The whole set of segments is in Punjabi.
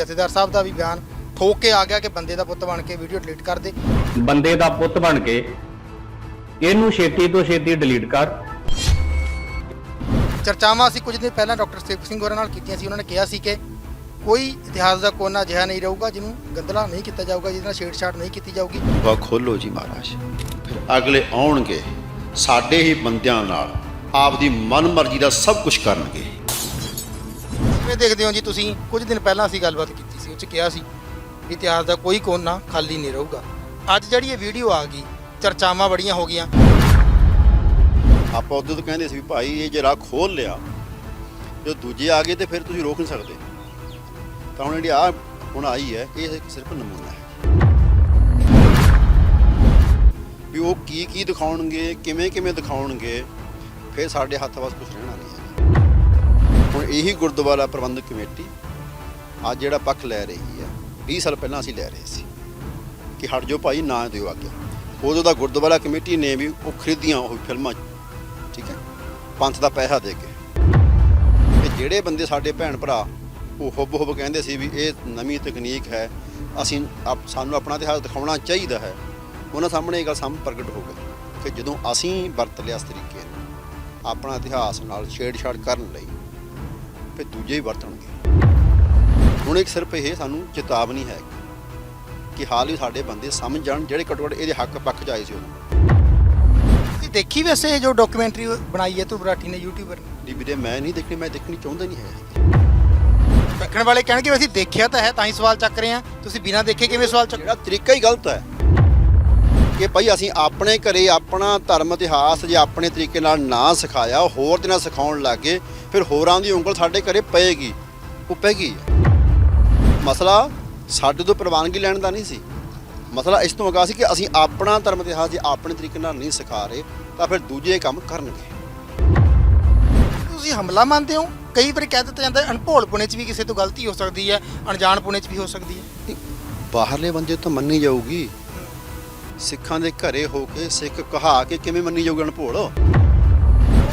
ਜਥੇਦਾਰ ਸਾਹਿਬ ਦਾ ਵੀ ਬਿਆਨ ਠੋਕ ਕੇ ਆ ਗਿਆ ਕਿ ਬੰਦੇ ਦਾ ਪੁੱਤ ਬਣ ਕੇ ਵੀਡੀਓ ਡਿਲੀਟ ਕਰ ਦੇ। ਬੰਦੇ ਦਾ ਪੁੱਤ ਬਣ ਕੇ ਇਹਨੂੰ ਛੇਤੀ ਤੋਂ ਛੇਤੀ ਡਿਲੀਟ ਕਰ। ਚਰਚਾਵਾਂ ਅਸੀਂ ਕੁਝ ਦਿਨ ਪਹਿਲਾਂ ਡਾਕਟਰ ਸੇਵਕ ਸਿੰਘ ਹੋਰਾਂ ਨਾਲ ਕੀਤੀਆਂ ਸੀ। ਉਹਨਾਂ ਨੇ ਕਿਹਾ ਸੀ ਕਿ ਕੋਈ ਇਤਿਹਾਸ ਦਾ ਕੋਨਾ ਅਜਿਹਾ ਨਹੀਂ ਰਹੂਗਾ ਜਿਹਨੂੰ ਗੰਦਲਾ ਨਹੀਂ ਕੀਤਾ ਜਾਊਗਾ ਜਿਹਦੇ ਨਾਲ ਛੇੜਛਾੜ ਨਹੀਂ ਕੀਤੀ ਜਾਊਗੀ। ਵਾ ਖੋਲੋ ਜੀ ਮਹਾਰਾਜ। ਫਿਰ ਅਗਲੇ ਆਉਣਗੇ ਸਾਡੇ ਹੀ ਬੰਦਿਆਂ ਨਾਲ ਆਪਦੀ ਮਨਮਰਜ਼ੀ ਦਾ ਸਭ ਕੁਝ ਕਰਨਗੇ। ਕਿਵੇਂ ਦੇਖਦੇ ਹੋ ਜੀ ਤੁਸੀਂ? ਕੁਝ ਦਿਨ ਪਹਿਲਾਂ ਅਸੀਂ ਗੱਲਬਾਤ ਕੀਤੀ ਸੀ, ਉਹ ਚ ਕਿਹਾ ਸੀ ਵੀ ਇਤਿਹਾਸ ਦਾ ਕੋਈ ਕੋਨਾ ਖਾਲੀ ਨਹੀਂ ਰਹੂਗਾ। ਅੱਜ ਜਿਹੜੀ ਇਹ ਵੀਡੀਓ ਆ ਗਈ, ਚਰਚਾਵਾਂ ਬੜੀਆਂ ਹੋ ਗਈਆਂ। ਆਪਾਂ ਉਦੋਂ ਤਾਂ ਕਹਿੰਦੇ ਸੀ ਵੀ ਭਾਈ ਇਹ ਜੇ ਰਾਹ ਖੋਲ ਲਿਆ ਜੋ ਦੂਜੇ ਆ ਗਏ ਤੇ ਫਿਰ ਤੁਸੀਂ ਰੋਕ ਨਹੀਂ ਸਕਦੇ। ਤਾਂ ਹੁਣ ਜਿਹੜੀ ਆ ਹੁਣ ਆਈ ਹੈ, ਇਹ ਇੱਕ ਸਿਰਫ ਨਮੂਨਾ ਹੈ। ਵੀ ਉਹ ਕੀ ਕੀ ਦਿਖਾਉਣਗੇ ਕਿਵੇਂ ਕਿਵੇਂ ਦਿਖਾਉਣਗੇ, ਫਿਰ ਸਾਡੇ ਹੱਥ ਵਾਸ ਕੁਝ ਰਹਿਣਾ ਨਹੀਂ ਹੈ। ਹੁਣ ਇਹੀ ਗੁਰਦੁਆਰਾ ਪ੍ਰਬੰਧਕ ਕਮੇਟੀ ਅੱਜ ਜਿਹੜਾ ਪੱਖ ਲੈ ਰਹੀ ਹੈ 20 ਸਾਲ ਪਹਿਲਾਂ ਅਸੀਂ ਲੈ ਰਹੇ ਸੀ ਕਿ ਹਟ ਜਾਓ ਭਾਈ, ਨਾ ਦਿਓ ਆਗਿਆ ਉਦੋਂ ਦਾ ਗੁਰਦੁਆਰਾ ਕਮੇਟੀ ਨੇ ਵੀ ਉਹ ਖਰੀਦੀਆਂ ਉਹ ਫਿਲਮਾਂ, ਠੀਕ ਹੈ, ਪੰਥ ਦਾ ਪੈਸਾ ਦੇ ਕੇ। ਤੇ ਜਿਹੜੇ ਬੰਦੇ ਸਾਡੇ ਭੈਣ ਭਰਾ ਉਹ ਹੁੱਬ ਹੁੱਬ ਕਹਿੰਦੇ ਸੀ ਵੀ ਇਹ ਨਵੀਂ ਤਕਨੀਕ ਹੈ, ਅਸੀਂ ਆਪ- ਸਾਨੂੰ ਆਪਣਾ ਇਤਿਹਾਸ ਦਿਖਾਉਣਾ ਚਾਹੀਦਾ ਹੈ। ਉਹਨਾਂ ਸਾਹਮਣੇ ਇਹ ਗੱਲ ਸਾਹਮਣੇ ਪ੍ਰਗਟ ਹੋ ਗਈ ਕਿ ਜਦੋਂ ਅਸੀਂ ਵਰਤ ਲਿਆ ਇਸ ਤਰੀਕੇ ਨਾਲ ਆਪਣਾ ਇਤਿਹਾਸ ਨਾਲ ਛੇੜਛਾੜ ਕਰਨ ਲਈ ਫਿਰ ਦੂਜੇ ਹੀ ਵਰਤਣਗੇ। ਹੁਣ ਇੱਕ ਸਿਰਫ ਇਹ ਸਾਨੂੰ ਚੇਤਾਵਨੀ ਹੈ ਕਿ ਹਾਲ ਹੀ ਸਾਡੇ ਬੰਦੇ ਸਮਝ ਜਾਣ ਜਿਹੜੇ ਘੱਟੋ ਘੱਟ ਇਹਦੇ ਹੱਕ ਪੱਖ ਚ ਆਏ ਸੀ ਤੁਸੀਂ ਦੇਖੀ ਵੈਸੇ ਇਹ ਜੋ ਡਾਕੂਮੈਂਟਰੀ ਬਣਾਈ ਹੈ ਤੂੰ ਬਰਾਠੀ ਨੇ ਯੂਟਿਊਬਰ ਨਹੀਂ ਵੀਰੇ ਮੈਂ ਨਹੀਂ ਦੇਖਣੀ ਮੈਂ ਦੇਖਣੀ ਚਾਹੁੰਦਾ ਨਹੀਂ ਹੈ ਦੇਖਣ ਵਾਲੇ ਕਹਿਣਗੇ ਅਸੀਂ ਦੇਖਿਆ ਤਾਂ ਹੈ ਤਾਂ ਹੀ ਸਵਾਲ ਚੱਕ ਰਹੇ ਹਾਂ। ਤੁਸੀਂ ਬਿਨਾਂ ਦੇਖੇ ਕਿਵੇਂ ਸਵਾਲ ਚੱਕ ਜਿਹੜਾ ਤਰੀਕਾ ਹੀ ਗਲਤ ਹੈ ਕਿ ਭਾਈ ਅਸੀਂ ਆਪਣੇ ਘਰੇ ਆਪਣਾ ਧਰਮ ਇਤਿਹਾਸ ਜੇ ਆਪਣੇ ਤਰੀਕੇ ਨਾਲ ਨਾ ਸਿਖਾਇਆ ਹੋਰ ਦੇ ਨਾਲ ਸਿਖਾਉਣ ਲੱਗੇ ਫਿਰ ਹੋਰਾਂ ਦੀ ਉਂਗਲ ਸਾਡੇ ਘਰੇ ਪਏਗੀ। ਉਹ ਪੈ ਗਈ ਹੈ। ਮਸਲਾ ਸਾਡੇ ਤੋਂ ਪ੍ਰਵਾਨਗੀ ਲੈਣ ਦਾ ਨਹੀਂ ਸੀ। ਮਸਲਾ ਇਸ ਤੋਂ ਅਗਾ ਸੀ ਕਿ ਅਸੀਂ ਆਪਣਾ ਧਰਮ ਇਤਿਹਾਸ ਜੇ ਆਪਣੇ ਤਰੀਕੇ ਨਾਲ ਨਹੀਂ ਸਿਖਾ ਰਹੇ ਤਾਂ ਫਿਰ ਦੂਜੇ ਕੰਮ ਕਰਨਗੇ। ਤੁਸੀਂ ਹਮਲਾ ਮੰਨਦੇ ਹੋ? ਕਈ ਵਾਰੀ ਕਹਿ ਦਿੱਤਾ ਜਾਂਦਾ ਅਣਭੋਲ ਪੁਣੇ 'ਚ ਵੀ ਕਿਸੇ ਤੋਂ ਗਲਤੀ ਹੋ ਸਕਦੀ ਹੈ ਅਣਜਾਣ ਪੁਣੇ 'ਚ ਵੀ ਹੋ ਸਕਦੀ ਹੈ। ਬਾਹਰਲੇ ਬੰਦੇ ਤੋਂ ਮੰਨੀ ਜਾਊਗੀ। ਸਿੱਖਾਂ ਦੇ ਘਰੇ ਹੋ ਕੇ ਸਿੱਖ ਕਹਾ ਕੇ ਕਿਵੇਂ ਮੰਨੀ ਜਾਊਗਾ ਅਣਭੋਲ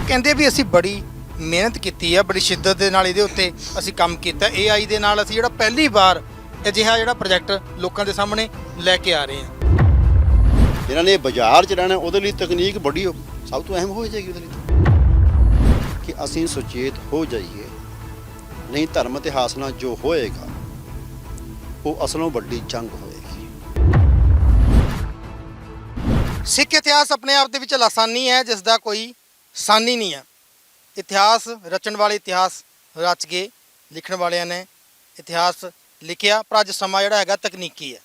ਕਹਿੰਦੇ ਵੀ ਅਸੀਂ ਬੜੀ ਮਿਹਨਤ ਕੀਤੀ ਹੈ ਬੜੀ ਸ਼ਿੱਦਤ ਦੇ ਨਾਲ ਇਹਦੇ ਉੱਤੇ ਅਸੀਂ ਕੰਮ ਕੀਤਾ। AI ਦੇ ਨਾਲ ਅਸੀਂ ਜਿਹੜਾ ਪਹਿਲੀ ਵਾਰ ਅਜਿਹਾ ਜਿਹੜਾ ਪ੍ਰੋਜੈਕਟ ਲੋਕਾਂ ਦੇ ਸਾਹਮਣੇ ਲੈ ਕੇ ਆ ਰਹੇ ਹਾਂ। ਜਿਨ੍ਹਾਂ ਨੇ ਬਾਜ਼ਾਰ 'ਚ ਰਹਿਣਾ ਉਹਦੇ ਲਈ ਤਕਨੀਕ ਬੜੀ ਸਭ ਤੋਂ ਅਹਿਮ ਹੋ ਜਾਏਗੀ ਉਹਦੇ ਲਈ। ਕਿ ਅਸੀਂ ਸੁਚੇਤ ਹੋ ਜਾਈਏ ਨਹੀਂ ਧਰਮ ਇਤਿਹਾਸ ਨਾਲ ਜੋ ਹੋਏਗਾ ਉਹ ਅਸਲੋਂ ਵੱਡੀ ਜੰਗ ਹੋਏਗੀ। ਸਿੱਖ ਇਤਿਹਾਸ ਆਪਣੇ ਆਪ ਦੇ ਵਿੱਚ ਲਾਸਾਨੀ ਹੈ ਜਿਸ ਦਾ ਕੋਈ ਸਾਨੀ ਨਹੀਂ ਹੈ। ਇਤਿਹਾਸ ਰਚਣ ਵਾਲੇ ਇਤਿਹਾਸ ਰਚ ਕੇ ਲਿਖਣ ਵਾਲਿਆਂ ਨੇ ਇਤਿਹਾਸ ਲਿਖਿਆ, ਪਰ ਅੱਜ ਸਮਾਂ ਜਿਹੜਾ ਹੈਗਾ ਤਕਨੀਕੀ ਹੈ।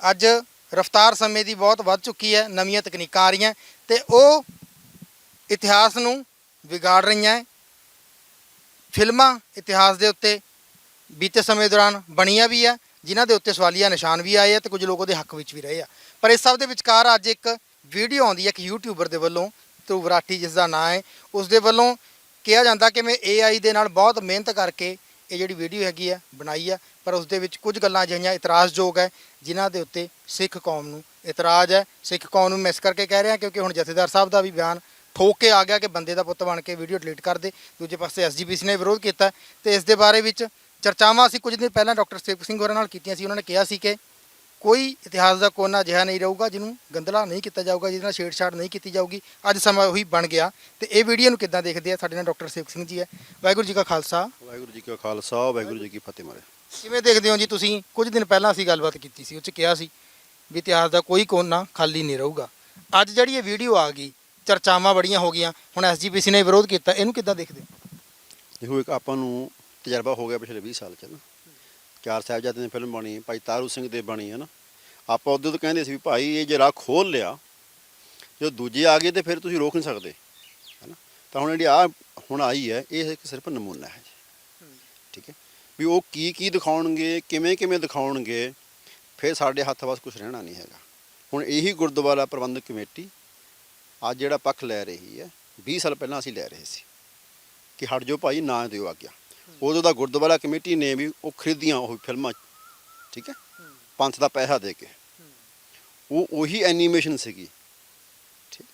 ਅੱਜ ਰਫਤਾਰ ਸਮੇਂ ਦੀ ਬਹੁਤ ਵੱਧ ਚੁੱਕੀ ਹੈ, ਨਵੀਆਂ ਤਕਨੀਕਾਂ ਆ ਰਹੀਆਂ ਤੇ ਉਹ ਇਤਿਹਾਸ ਨੂੰ ਵਿਗਾੜ ਰਹੀਆਂ ਹੈ। ਫਿਲਮਾਂ ਇਤਿਹਾਸ ਦੇ ਉੱਤੇ ਬੀਤੇ ਸਮੇਂ ਦੌਰਾਨ ਬਣੀਆਂ ਵੀ ਆ ਜਿਨ੍ਹਾਂ ਦੇ ਉੱਤੇ ਸਵਾਲੀਆ ਨਿਸ਼ਾਨ ਵੀ ਆਏ ਆ ਤੇ ਕੁਝ ਲੋਕ ਉਹਦੇ ਹੱਕ ਵਿੱਚ ਵੀ ਰਹੇ ਆ। ਪਰ ਇਸ ਸਭ ਦੇ ਵਿਚਕਾਰ ਅੱਜ ਇੱਕ ਵੀਡੀਓ ਆਉਂਦੀ ਹੈ ਇੱਕ ਯੂਟਿਊਬਰ ਦੇ ਵੱਲੋਂ ਧਰੁਵ ਰਾਠੀ ਜਿਸ ਦਾ ਨਾਂ ਹੈ ਉਸ ਦੇ ਵੱਲੋਂ ਕਿਹਾ ਜਾਂਦਾ ਕਿ ਮੈਂ AI ਦੇ ਨਾਲ ਬਹੁਤ ਮਿਹਨਤ ਕਰਕੇ ਇਹ ਜਿਹੜੀ ਵੀਡੀਓ ਹੈਗੀ ਆ, ਬਣਾਈ ਆ, ਪਰ ਉਸ ਦੇ ਵਿੱਚ ਕੁਝ ਗੱਲਾਂ ਅਜਿਹੀਆਂ ਇਤਰਾਜ਼ਯੋਗ ਹੈ, ਜਿਨ੍ਹਾਂ ਦੇ ਉੱਤੇ ਸਿੱਖ ਕੌਮ ਨੂੰ ਇਤਰਾਜ਼ ਹੈ। ਸਿੱਖ ਕੌਮ ਨੂੰ ਮਿਸ ਕਰਕੇ ਕਹਿ ਰਿਹਾ ਕਿਉਂਕਿ ਹੁਣ ਜਥੇਦਾਰ ਸਾਹਿਬ ਦਾ ਵੀ ਬਿਆਨ ਠੋਕ ਕੇ ਆ ਗਿਆ ਕਿ ਬੰਦੇ ਦਾ ਪੁੱਤ ਬਣ ਕੇ ਵੀਡੀਓ ਡਿਲੀਟ ਕਰ ਦੇ। ਦੂਜੇ ਪਾਸੇ ਐਸਜੀਪੀਸੀ ਨੇ ਵਿਰੋਧ ਕੀਤਾ ਤੇ ਇਸ ਦੇ ਬਾਰੇ ਵਿੱਚ ਚਰਚਾਵਾਂ ਅਸੀਂ ਕੁਝ ਦਿਨ ਪਹਿਲਾਂ ਡਾਕਟਰ ਸੇਵਕ ਸਿੰਘ ਹੋਰਾਂ ਨਾਲ ਕੀਤੀਆਂ ਸੀ। ਉਹਨਾਂ ਨੇ ਕਿਹਾ ਸੀ ਕਿ ਕੋਈ ਇਤਿਹਾਸ ਦਾ ਕੋਨਾ ਅਜਿਹਾ ਨਹੀਂ ਰਹੂਗਾ ਜਿਹਨੂੰ ਗੰਦਲਾ ਨਹੀਂ ਕੀਤਾ ਜਾਊਗਾ ਜਿਹਦੇ ਨਾਲ ਛੇੜਛਾੜ ਨਹੀਂ ਕੀਤੀ ਜਾਊਗੀ। ਅੱਜ ਸਮਾਂ ਉਹੀ ਬਣ ਗਿਆ। ਤੇ ਇਹ ਵੀਡੀਓ ਨੂੰ ਕਿੱਦਾਂ ਦੇਖਦੇ ਆ? ਸਾਡੇ ਨਾਲ ਡਾਕਟਰ ਸੇਵਕ ਸਿੰਘ ਜੀ ਹੈ। ਵਾਹਿਗੁਰੂ ਜੀ ਕਾ ਖਾਲਸਾ। ਵਾਹਿਗੁਰੂ ਜੀ ਕਾ ਖਾਲਸਾ ਵਾਹਿਗੁਰੂ ਜੀ ਕੀ ਫਤਿਹ ਮਾਰੇ। ਕਿਵੇਂ ਦੇਖਦੇ ਹੋ ਜੀ ਤੁਸੀਂ? ਕੁਝ ਦਿਨ ਪਹਿਲਾਂ ਅਸੀਂ ਗੱਲਬਾਤ ਕੀਤੀ ਸੀ ਉਹ ਚ ਕਿਹਾ ਸੀ ਵੀ ਇਤਿਹਾਸ ਦਾ ਕੋਈ ਕੋਨਾ ਖਾਲੀ ਨਹੀਂ ਰਹੂਗਾ। ਅੱਜ ਜਿਹੜੀ ਇਹ ਵੀਡੀਓ ਆ ਗਈ ਚਰਚਾਵਾਂ ਬੜੀਆਂ ਹੋ ਗਈਆਂ। ਹੁਣ ਐਸਜੀਪੀਸੀ ਨੇ ਵਿਰੋਧ ਕੀਤਾ ਇਹਨੂੰ ਕਿੱਦਾਂ ਦੇਖਦੇ ਹੋ? ਦੇਖੋ ਇੱਕ ਆਪਾਂ ਨੂੰ ਤਜਰਬਾ ਹੋ ਗਿਆ ਪਿਛਲੇ 20 ਸਾਲ ਚ ਨਾ। ਚਾਰ ਸਾਹਿਬਜ਼ਾਦਿਆਂ ਦੀ ਫਿਲਮ ਬਣੀ ਭਾਈ ਤਾਰੂ ਸਿੰਘ ਦੇ ਬਣੀ ਹੈ ਨਾ? ਆਪਾਂ ਉਦੋਂ ਤੋਂ ਕਹਿੰਦੇ ਸੀ ਵੀ ਭਾਈ ਇਹ ਜੇ ਰਾਹ ਖੋਲ ਲਿਆ, ਜੋ ਦੂਜੇ ਆ ਗਏ ਤੇ ਫਿਰ ਤੁਸੀਂ ਰੋਕ ਨਹੀਂ ਸਕਦੇ, ਹੈਨਾ? ਤਾਂ ਹੁਣ ਜਿਹੜੀ ਆ ਹੁਣ ਆਈ ਹੈ, ਇਹ ਇੱਕ ਸਿਰਫ ਨਮੂਨਾ ਹੈ ਜੀ। ਠੀਕ ਹੈ? ਵੀ ਉਹ ਕੀ ਕੀ ਦਿਖਾਉਣਗੇ, ਕਿਵੇਂ ਕਿਵੇਂ ਦਿਖਾਉਣਗੇ, ਫਿਰ ਸਾਡੇ ਹੱਥ ਵਾਸ ਕੁਝ ਰਹਿਣਾ ਨਹੀਂ ਹੈਗਾ। ਹੁਣ ਇਹੀ ਗੁਰਦੁਆਰਾ ਪ੍ਰਬੰਧਕ ਕਮੇਟੀ ਅੱਜ ਜਿਹੜਾ ਪੱਖ ਲੈ ਰਹੀ ਹੈ 20 ਸਾਲ ਪਹਿਲਾਂ ਅਸੀਂ ਲੈ ਰਹੇ ਸੀ ਕਿ ਹਟ ਜਾਓ ਭਾਈ, ਨਾ ਦਿਓ ਆਗਿਆ। ਉਦੋਂ ਦਾ ਗੁਰਦੁਆਰਾ ਕਮੇਟੀ ਨੇ ਵੀ ਉਹ ਖਰੀਦੀਆਂ ਉਹ ਫਿਲਮਾਂ, ਠੀਕ ਹੈ? ਪੰਥ ਦਾ ਪੈਸਾ ਦੇ ਕੇ। ਉਹ ਉਹੀ ਐਨੀਮੇਸ਼ਨ ਸੀਗੀ। ਠੀਕ।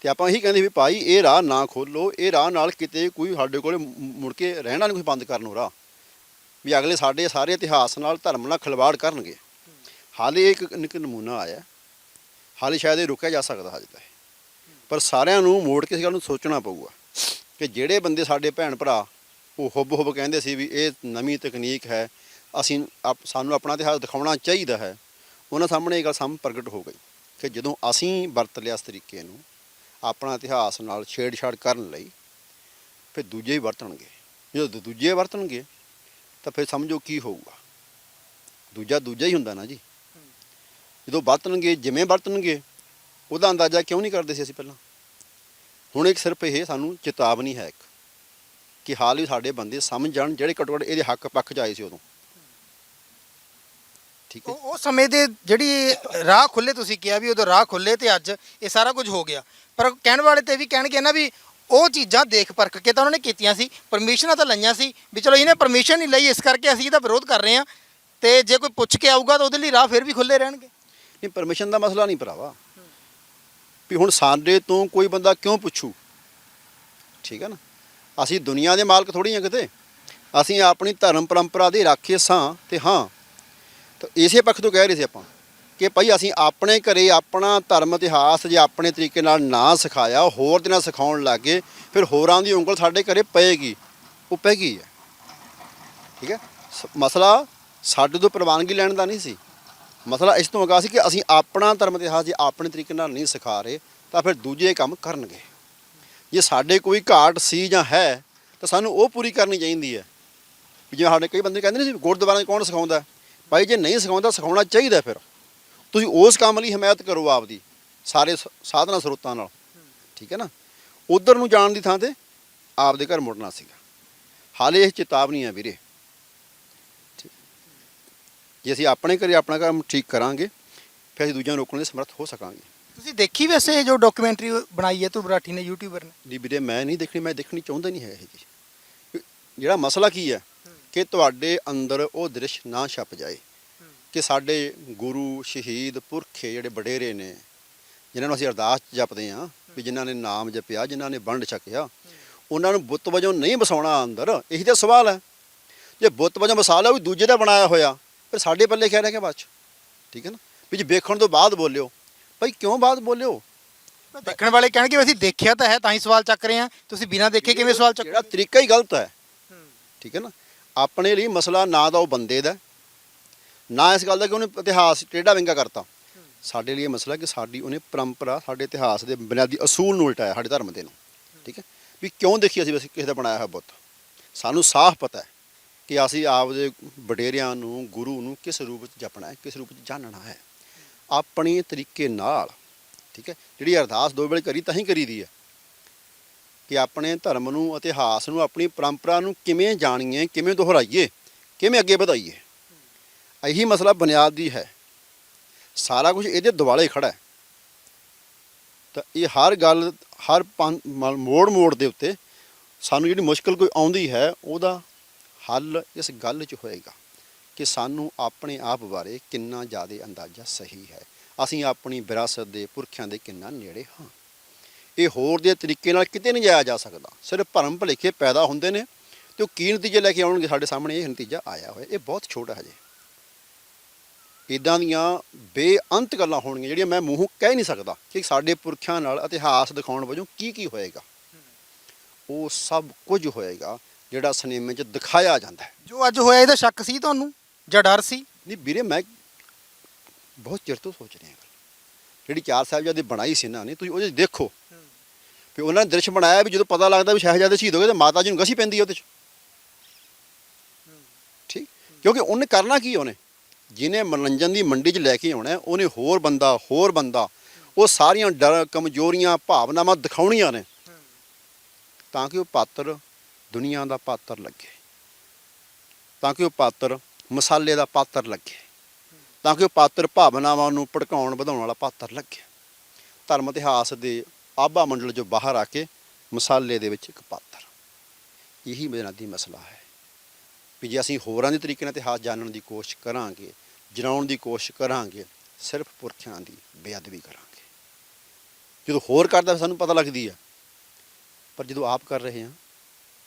ਤੇ ਆਪਾਂ ਇਹੀ ਕਹਿੰਦੇ ਵੀ ਭਾਈ ਇਹ ਰਾਹ ਨਾ ਖੋਲੋ ਇਹ ਰਾਹ ਨਾਲ ਕਿਤੇ ਕੋਈ ਸਾਡੇ ਕੋਲੇ ਮੁੜ ਕੇ ਰਹਿਣਾ ਨਹੀਂ ਕੋਈ ਬੰਦ ਕਰਨ ਨੂੰ ਰਾਹ। ਵੀ ਅਗਲੇ ਸਾਡੇ ਸਾਰੇ ਇਤਿਹਾਸ ਨਾਲ ਧਰਮ ਨਾਲ ਖਿਲਵਾੜ ਕਰਨਗੇ। ਹਾਲੇ ਇੱਕ ਇੱਕ ਨਮੂਨਾ ਆਇਆ। ਹਾਲੇ ਸ਼ਾਇਦ ਇਹ ਰੁਕਿਆ ਜਾ ਸਕਦਾ ਹਜੇ ਤਾਂ ਇਹ। ਪਰ ਸਾਰਿਆਂ ਨੂੰ ਮੋੜ ਕੇ ਇਸ ਗੱਲ ਨੂੰ ਸੋਚਣਾ ਪਊਗਾ ਕਿ ਜਿਹੜੇ ਬੰਦੇ ਸਾਡੇ ਭੈਣ ਭਰਾ ਉਹ ਹੁੱਬ ਹੁੱਬ ਕਹਿੰਦੇ ਸੀ ਵੀ ਇਹ ਨਵੀਂ ਤਕਨੀਕ ਹੈ, ਅਸੀਂ ਆਪ- ਸਾਨੂੰ ਆਪਣਾ ਇਤਿਹਾਸ ਦਿਖਾਉਣਾ ਚਾਹੀਦਾ ਹੈ। ਉਹਨਾਂ ਸਾਹਮਣੇ ਇਹ ਗੱਲ ਸਮ ਪ੍ਰਗਟ ਹੋ ਗਈ ਕਿ ਜਦੋਂ ਅਸੀਂ ਵਰਤ ਲਿਆ ਇਸ ਤਰੀਕੇ ਨੂੰ, ਆਪਣਾ ਇਤਿਹਾਸ ਨਾਲ ਛੇੜਛਾੜ ਕਰਨ ਲਈ, ਫਿਰ ਦੂਜੇ ਹੀ ਵਰਤਣਗੇ। ਜਦੋਂ ਦੂਜੇ ਵਰਤਣਗੇ, ਤਾਂ ਫਿਰ ਸਮਝੋ ਕੀ ਹੋਊਗਾ। ਦੂਜਾ ਦੂਜਾ ਹੀ ਹੁੰਦਾ ਨਾ ਜੀ। ਜਦੋਂ ਵਰਤਣਗੇ, ਜਿਵੇਂ ਵਰਤਣਗੇ, ਉਹਦਾ ਅੰਦਾਜ਼ਾ ਕਿਉਂ ਨਹੀਂ ਕਰਦੇ ਸੀ ਅਸੀਂ ਪਹਿਲਾਂ? ਹੁਣ ਇੱਕ ਸਿਰਫ ਇਹ ਸਾਨੂੰ ਚੇਤਾਵਨੀ ਹੈ ਇੱਕ, ਕਿ ਹਾਲ ਹੀ ਸਾਡੇ ਬੰਦੇ ਸਮਝ ਜਾਣ ਜਿਹੜੇ ਘੱਟੋ ਘੱਟ ਇਹਦੇ ਹੱਕ ਪੱਖ ਚ ਆਏ ਸੀ ਉਦੋਂ। ਠੀਕ ਹੈ ਉਹ ਉਹ ਸਮੇਂ ਦੇ ਜਿਹੜੀ ਰਾਹ ਖੁੱਲੇ ਤੁਸੀਂ ਕਿਹਾ ਵੀ ਉਦੋਂ ਰਾਹ ਖੁੱਲੇ ਤੇ ਅੱਜ ਇਹ ਸਾਰਾ ਕੁਝ ਹੋ ਗਿਆ। ਪਰ ਕਹਿਣ ਵਾਲੇ ਤੇ ਵੀ ਕਹਿਣਗੇ ਨਾ ਵੀ ਉਹ ਚੀਜ਼ਾਂ ਦੇਖ ਪਰਖ ਕੇ ਤਾਂ ਉਹਨਾਂ ਨੇ ਕੀਤੀਆਂ ਸੀ ਪਰਮਿਸ਼ਨਾਂ ਤਾਂ ਲਈਆਂ ਸੀ ਵੀ ਚਲੋ ਇਹਨੇ ਪਰਮਿਸ਼ਨ ਨਹੀਂ ਲਈ ਇਸ ਕਰਕੇ ਅਸੀਂ ਇਹਦਾ ਵਿਰੋਧ ਕਰ ਰਹੇ ਹਾਂ ਤੇ ਜੇ ਕੋਈ ਪੁੱਛ ਕੇ ਆਊਗਾ ਤਾਂ ਉਹਦੇ ਲਈ ਰਾਹ ਫਿਰ ਵੀ ਖੁੱਲੇ ਰਹਿਣਗੇ। ਨਹੀਂ ਪਰਮਿਸ਼ਨ ਦਾ ਮਸਲਾ ਨਹੀਂ ਭਰਾਵਾ। ਵੀ ਹੁਣ ਸਾਡੇ ਤੋਂ ਕੋਈ ਬੰਦਾ ਕਿਉਂ ਪੁੱਛੂ? ਠੀਕ ਹੈ ਨਾ? ਅਸੀਂ ਦੁਨੀਆ ਦੇ ਮਾਲਕ ਥੋੜੀ ਆ ਕਿਤੇ। ਅਸੀਂ ਆਪਣੀ ਧਰਮ ਪਰੰਪਰਾ ਦੇ ਰਾਖੇ ਸਾਂ ਤੇ ਹਾਂ ਤਾਂ ਇਸੇ ਪੱਖ ਤੋਂ ਕਹਿ ਰਹੇ ਸੀ ਆਪਾਂ ਕਿ ਭਾਈ ਅਸੀਂ ਆਪਣੇ ਘਰੇ ਆਪਣਾ ਧਰਮ ਇਤਿਹਾਸ ਜੇ ਆਪਣੇ ਤਰੀਕੇ ਨਾਲ ਨਾ ਸਿਖਾਇਆ ਹੋਰ ਦੇ ਨਾਲ ਸਿਖਾਉਣ ਲੱਗੇ ਫਿਰ ਹੋਰਾਂ ਦੀ ਉਂਗਲ ਸਾਡੇ ਘਰੇ ਪਏਗੀ, ਉਹ ਪੈ ਗਈ ਹੈ। ਠੀਕ ਹੈ? ਸ- ਮਸਲਾ ਸਾਡੇ ਤੋਂ ਪ੍ਰਵਾਨਗੀ ਲੈਣ ਦਾ ਨਹੀਂ ਸੀ। ਮਸਲਾ ਇਸ ਤੋਂ ਅਗਾ ਸੀ ਕਿ ਅਸੀਂ ਆਪਣਾ ਧਰਮ ਇਤਿਹਾਸ ਜੇ ਆਪਣੇ ਤਰੀਕੇ ਨਾਲ ਨਹੀਂ ਸਿਖਾ ਰਹੇ, ਤਾਂ ਫਿਰ ਦੂਜੇ ਕੰਮ ਕਰਨਗੇ। ਜੇ ਸਾਡੇ ਕੋਈ ਘਾਟ ਸੀ ਜਾਂ ਹੈ, ਤਾਂ ਸਾਨੂੰ ਉਹ ਪੂਰੀ ਕਰਨੀ ਚਾਹੀਦੀ ਹੈ। ਵੀ ਜਿਵੇਂ ਸਾਡੇ ਕਈ ਬੰਦੇ ਕਹਿੰਦੇ ਨੇ ਸੀ ਗੁਰਦੁਆਰਾ 'ਚ ਕੌਣ ਸਿਖਾਉਂਦਾ? ਭਾਈ ਜੇ ਨਹੀਂ ਸਿਖਾਉਂਦਾ ਸਿਖਾਉਣਾ ਚਾਹੀਦਾ ਫਿਰ। ਤੁਸੀਂ ਉਸ ਕੰਮ ਲਈ ਹਮਾਇਤ ਕਰੋ ਆਪਦੀ ਸਾਰੇ ਸ- ਸਾਧਨਾ ਸਰੋਤਾਂ ਨਾਲ। ਠੀਕ ਹੈ ਨਾ? ਉਧਰ ਨੂੰ ਜਾਣ ਦੀ ਥਾਂ ਤੇ ਆਪਦੇ ਘਰ ਮੁੜਨਾ ਸੀਗਾ। ਹਾਲੇ ਇਹ ਚੇਤਾਵਨੀ ਹੈ ਵੀਰੇ। ਜੇ ਅਸੀਂ ਆਪਣੇ ਘਰੇ ਆਪਣਾ ਕੰਮ ਠੀਕ ਕਰਾਂਗੇ ਫਿਰ ਅਸੀਂ ਦੂਜਿਆਂ ਨੂੰ ਰੋਕਣ ਦੇ ਸਮਰੱਥ ਹੋ ਸਕਾਂਗੇ। ਤੁਸੀਂ ਦੇਖੀ ਵੈਸੇ ਜੋ ਡਾਕੂਮੈਂਟਰੀ ਬਣਾਈ ਹੈ ਧੁਰ ਰਾਠੀ ਨੇ ਯੂਟਿਊਬਰ ਨੇ? ਦੀ ਵੀਰੇ ਮੈਂ ਨਹੀਂ ਦੇਖਣੀ ਮੈਂ ਦੇਖਣੀ ਚਾਹੁੰਦਾ ਨਹੀਂ ਹੈ ਇਹ ਜੀ। ਜਿਹੜਾ ਮਸਲਾ ਕੀ ਹੈ? ਕਿ ਤੁਹਾਡੇ ਅੰਦਰ ਉਹ ਦ੍ਰਿਸ਼ ਨਾ ਛਪ ਜਾਏ ਕਿ ਸਾਡੇ ਗੁਰੂ ਸ਼ਹੀਦ ਪੁਰਖੇ ਜਿਹੜੇ ਵਡੇਰੇ ਨੇ ਜਿਨ੍ਹਾਂ ਨੂੰ ਅਸੀਂ ਅਰਦਾਸ ਜਪਦੇ ਹਾਂ ਵੀ ਜਿਨ੍ਹਾਂ ਨੇ ਨਾਮ ਜਪਿਆ ਜਿਨ੍ਹਾਂ ਨੇ ਵੰਡ ਛਕਿਆ ਉਹਨਾਂ ਨੂੰ ਬੁੱਤ ਵਜੋਂ ਨਹੀਂ ਵਸਾਉਣਾ ਅੰਦਰ ਇਹੀ ਤਾਂ ਸਵਾਲ ਹੈ। ਜੇ ਬੁੱਤ ਵਜੋਂ ਵਸਾ ਲਿਆ ਉਹ ਵੀ ਦੂਜੇ ਦਾ ਬਣਾਇਆ ਹੋਇਆ ਫਿਰ ਸਾਡੇ ਪੱਲੇ ਕਹਿ ਰਿਹਾ ਕਿ ਬਾਅਦ 'ਚ। ਠੀਕ ਹੈ ਨਾ? ਵੀ ਜੇ ਵੇਖਣ ਤੋਂ ਬਾਅਦ ਬੋਲਿਓ ਭਾਈ ਕਿਉਂ ਬਾਅਦ ਬੋਲਿਓ? ਦੇਖਣ ਵਾਲੇ ਕਹਿਣਗੇ ਵੀ ਅਸੀਂ ਦੇਖਿਆ ਤਾਂ ਹੈ ਤਾਂ ਹੀ ਸਵਾਲ ਚੱਕ ਰਹੇ ਹਾਂ। ਤੁਸੀਂ ਬਿਨਾਂ ਦੇਖੇ ਕਿਵੇਂ ਸਵਾਲ ਚੱਕ ਜਿਹੜਾ ਤਰੀਕਾ ਹੀ ਗਲਤ ਹੈ। ਠੀਕ ਹੈ ਨਾ? ਆਪਣੇ ਲਈ ਮਸਲਾ ਨਾ ਤਾਂ ਉਹ ਬੰਦੇ ਦਾ ਨਾ ਇਸ ਗੱਲ ਦਾ ਕਿ ਉਹਨੇ ਇਤਿਹਾਸ ਟੇਢਾ ਵਿੰਗਾ ਕਰਤਾ। ਸਾਡੇ ਲਈ ਇਹ ਮਸਲਾ ਕਿ ਸਾਡੀ ਉਹਨੇ ਪਰੰਪਰਾ, ਸਾਡੇ ਇਤਿਹਾਸ ਦੇ ਬੁਨਿਆਦੀ ਅਸੂਲ ਨੂੰ ਉਲਟਾਇਆ ਸਾਡੇ ਧਰਮ ਦੇ ਨੂੰ, ਠੀਕ ਹੈ? ਵੀ ਕਿਉਂ ਦੇਖੀ ਅਸੀਂ ਵੈਸੇ ਕਿਸੇ ਦਾ ਬਣਾਇਆ ਹੋਇਆ ਬੁੱਤ? ਸਾਨੂੰ ਸਾਫ਼ ਪਤਾ ਹੈ ਕਿ ਅਸੀਂ ਆਪਦੇ ਵਡੇਰਿਆਂ ਨੂੰ, ਗੁਰੂ ਨੂੰ ਕਿਸ ਰੂਪ ਵਿੱਚ ਜਪਣਾ ਹੈ, ਕਿਸ ਰੂਪ ਵਿੱਚ ਜਾਣਨਾ ਹੈ। ਆਪਣੇ ਤਰੀਕੇ ਨਾਲ, ਠੀਕ ਹੈ? ਜਿਹੜੀ ਅਰਦਾਸ ਦੋ ਵੇਲੇ ਕਰੀ ਤਾਂ ਹੀ ਕਰੀਦੀ ਹੈ। ਕਿ ਆਪਣੇ ਧਰਮ ਨੂੰ, ਇਤਿਹਾਸ ਨੂੰ, ਆਪਣੀ ਪਰੰਪਰਾ ਨੂੰ ਕਿਵੇਂ ਜਾਣੀਏ, ਕਿਵੇਂ ਦੁਹਰਾਈਏ, ਕਿਵੇਂ ਅੱਗੇ ਵਧਾਈਏ। ਇਹੀ ਮਸਲਾ ਬੁਨਿਆਦ ਦੀ ਹੈ। ਸਾਰਾ ਕੁਝ ਇਹਦੇ ਦੁਆਲੇ ਖੜਾ ਹੈ। ਤਾਂ ਇਹ ਹਰ ਗੱਲ, ਹਰ ਪੰ- ਮ- ਮੋੜ ਮੋੜ ਦੇ ਉੱਤੇ ਸਾਨੂੰ ਜਿਹੜੀ ਮੁਸ਼ਕਲ ਕੋਈ ਆਉਂਦੀ ਹੈ, ਉਹਦਾ ਹੱਲ ਇਸ ਗੱਲ 'ਚ ਹੋਏਗਾ ਕਿ ਸਾਨੂੰ ਆਪਣੇ ਆਪ ਬਾਰੇ ਕਿੰਨਾ ਜ਼ਿਆਦਾ ਅੰਦਾਜ਼ਾ ਸਹੀ ਹੈ। ਅਸੀਂ ਆਪਣੀ ਵਿਰਾਸਤ ਦੇ ਪੁਰਖਿਆਂ ਦੇ ਕਿੰਨਾ ਨੇੜੇ ਹਾਂ। ਇਹ ਹੋਰ ਦੇ ਤਰੀਕੇ ਨਾਲ ਕਿਤੇ ਨਹੀਂ ਜਾਇਆ ਜਾ ਸਕਦਾ। ਸਿਰਫ ਭਰਮ ਭਲੇਖੇ ਪੈਦਾ ਹੁੰਦੇ ਨੇ ਤੇ ਉਹ ਕੀ ਨਤੀਜੇ ਲੈ ਕੇ ਆਉਣਗੇ ਸਾਡੇ ਸਾਹਮਣੇ ਇਹ ਨਤੀਜਾ ਆਇਆ ਹੋਇਆ। ਇਹ ਬਹੁਤ ਛੋਟਾ ਹਜੇ ਇਦਾਂ ਦੀਆਂ ਬੇਅੰਤ ਗੱਲਾਂ ਹੋਣਗੀਆਂ ਜਿਹੜੀਆਂ ਮੈਂ ਮੂੰਹੋਂ ਕਹਿ ਨਹੀਂ ਸਕਦਾ ਕਿ ਸਾਡੇ ਪੁਰਖਿਆਂ ਨਾਲ ਇਤਿਹਾਸ ਦਿਖਾਉਣ ਵਜੋਂ ਕੀ ਕੀ ਹੋਏਗਾ। ਉਹ ਸਭ ਕੁਝ ਹੋਏਗਾ ਜਿਹੜਾ ਸਿਨੇਮੇ 'ਚ ਦਿਖਾਇਆ ਜਾਂਦਾ ਹੈ। ਜੋ ਅੱਜ ਹੋਇਆ ਇਹਦਾ ਸ਼ੱਕ ਸੀ ਤੁਹਾਨੂੰ? ਜਾਂ ਡਰ ਸੀ? ਨਹੀਂ ਵੀਰੇ ਮੈਂ ਬਹੁਤ ਚਿਰ ਤੋਂ ਸੋਚ ਰਿਹਾ ਜਿਹੜੀ ਚਾਰ ਸਾਹਿਬਜ਼ਾਦੇ ਬਣਾਈ ਸੀ ਨਾ ਨਹੀਂ ਤੁਸੀਂ ਉਹਦੇ ਦੇਖੋ। ਵੀ ਉਹਨਾਂ ਨੇ ਦ੍ਰਿਸ਼ ਬਣਾਇਆ ਵੀ ਜਦੋਂ ਪਤਾ ਲੱਗਦਾ ਵੀ ਸ਼ਹਿਜ਼ਾਦੇ ਸ਼ਹੀਦ ਹੋ ਗਏ ਤੇ ਮਾਤਾ ਜੀ ਨੂੰ ਗਸੀ ਪੈਂਦੀ ਉਹਦੇ 'ਚ। ਠੀਕ? ਕਿਉਂਕਿ ਉਹਨੇ ਕਰਨਾ ਕੀ ਉਹਨੇ? ਜਿਹਨੇ ਮਨੋਰੰਜਨ ਦੀ ਮੰਡੀ 'ਚ ਲੈ ਕੇ ਆਉਣਾ, ਉਹਨੇ ਹੋਰ ਬੰਦਾ ਹੋਰ ਬੰਦਾ, ਉਹ ਸਾਰੀਆਂ ਡਰ, ਕਮਜ਼ੋਰੀਆਂ, ਭਾਵਨਾਵਾਂ ਦਿਖਾਉਣੀਆਂ ਨੇ। ਤਾਂ ਕਿ ਉਹ ਪਾਤਰ ਦੁਨੀਆ ਦਾ ਪਾਤਰ ਲੱਗੇ। ਤਾਂ ਕਿ ਉਹ ਪਾਤਰ ਮਸਾਲੇ ਦਾ ਪਾਤਰ ਲੱਗੇ। ਤਾਂ ਕਿ ਉਹ ਪਾਤਰ ਭਾਵਨਾਵਾਂ ਨੂੰ ਭੜਕਾਉਣ, ਵਧਾਉਣ ਵਾਲਾ ਪਾਤਰ ਲੱਗੇ। ਧਰਮ ਇਤਿਹਾਸ ਦੇ ਆਭਾ ਮੰਡਲ ਜੋ ਬਾਹਰ ਆ ਕੇ ਮਸਾਲੇ ਦੇ ਵਿੱਚ ਇੱਕ ਪਾਤਰ। ਇਹੀ ਬੁਨਿਆਦੀ ਮਸਲਾ ਹੈ ਵੀ ਜੇ ਅਸੀਂ ਹੋਰਾਂ ਦੇ ਤਰੀਕੇ ਨਾਲ ਇਤਿਹਾਸ ਜਾਣਨ ਦੀ ਕੋਸ਼ਿਸ਼ ਕਰਾਂਗੇ ਜਣਾਉਣ ਦੀ ਕੋਸ਼ਿਸ਼ ਕਰਾਂਗੇ, ਸਿਰਫ ਪੁਰਖਿਆਂ ਦੀ ਬੇਅਦਬੀ ਕਰਾਂਗੇ। ਜਦੋਂ ਹੋਰ ਕਰਦਾ ਫਿਰ ਸਾਨੂੰ ਪਤਾ ਲੱਗਦੀ ਹੈ ਪਰ ਜਦੋਂ ਆਪ ਕਰ ਰਹੇ ਹਾਂ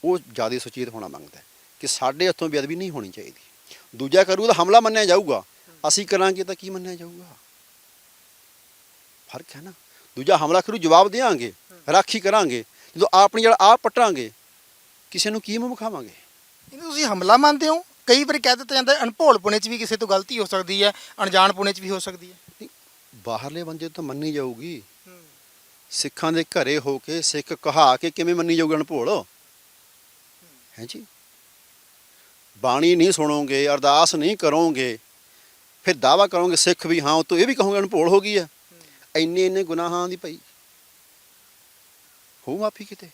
ਉਹ ਜ਼ਿਆਦਾ ਸੁਚੇਤ ਹੋਣਾ ਮੰਗਦਾ ਕਿ ਸਾਡੇ ਹੱਥੋਂ ਬੇਅਦਬੀ ਨਹੀਂ ਹੋਣੀ ਚਾਹੀਦੀ। ਦੂਜਾ ਕਰੂ ਤਾਂ ਹਮਲਾ ਮੰਨਿਆ ਜਾਊਗਾ। ਅਸੀਂ ਕਰਾਂਗੇ ਤਾਂ ਕੀ ਮੰਨਿਆ ਜਾਊਗਾ? ਫ਼ਰਕ ਹੈ ਨਾ। ਦੂਜਾ ਹਮਲਾ ਕਰੂ ਜਵਾਬ ਦੇਵਾਂਗੇ ਰਾਖੀ ਕਰਾਂਗੇ ਜਦੋਂ ਆਪਣੀ ਜੜ ਆਪ ਪਟਾਂਗੇ ਕਿਸੇ ਨੂੰ ਕੀ ਮੂੰਹ ਵਿਖਾਵਾਂਗੇ? ਇਹਨੂੰ ਤੁਸੀਂ ਹਮਲਾ ਮੰਨਦੇ ਹੋ? ਕਈ ਵਾਰੀ ਕਹਿ ਦਿੱਤਾ ਜਾਂਦਾ ਅਣਭੋਲਪੁਣੇ 'ਚ ਵੀ ਕਿਸੇ ਤੋਂ ਗਲਤੀ ਹੋ ਸਕਦੀ ਹੈ ਅਣਜਾਣਪੁਣੇ 'ਚ ਵੀ ਹੋ ਸਕਦੀ ਹੈ। ਬਾਹਰਲੇ ਬੰਦੇ ਤੋਂ ਮੰਨੀ ਜਾਊਗੀ। ਸਿੱਖਾਂ ਦੇ ਘਰੇ ਹੋ ਕੇ ਸਿੱਖ ਕਹਾ ਕੇ ਕਿਵੇਂ ਮੰਨੀ ਜਾਊਗਾ ਅਣਭੋਲ? ਹੈ ਜੀ? ਬਾਣੀ ਨਹੀਂ ਸੁਣੋਗੇ ਅਰਦਾਸ ਨਹੀਂ ਕਰੋਗੇ ਫਿਰ ਦਾਵਾ ਕਰੋਗੇ ਸਿੱਖ ਵੀ ਹਾਂ ਉਹ ਤੋਂ ਇਹ ਵੀ ਕਹੋਗੇ ਅਣਭੋਲ ਹੋ ਗਈ ਹੈ। ਇੰਨੇ ਇੰਨੇ ਗੁਨਾਹਾਂ ਦੀ ਭਾਈ। ਹੋ ਮਾਫੀ ਕਿਤੇ।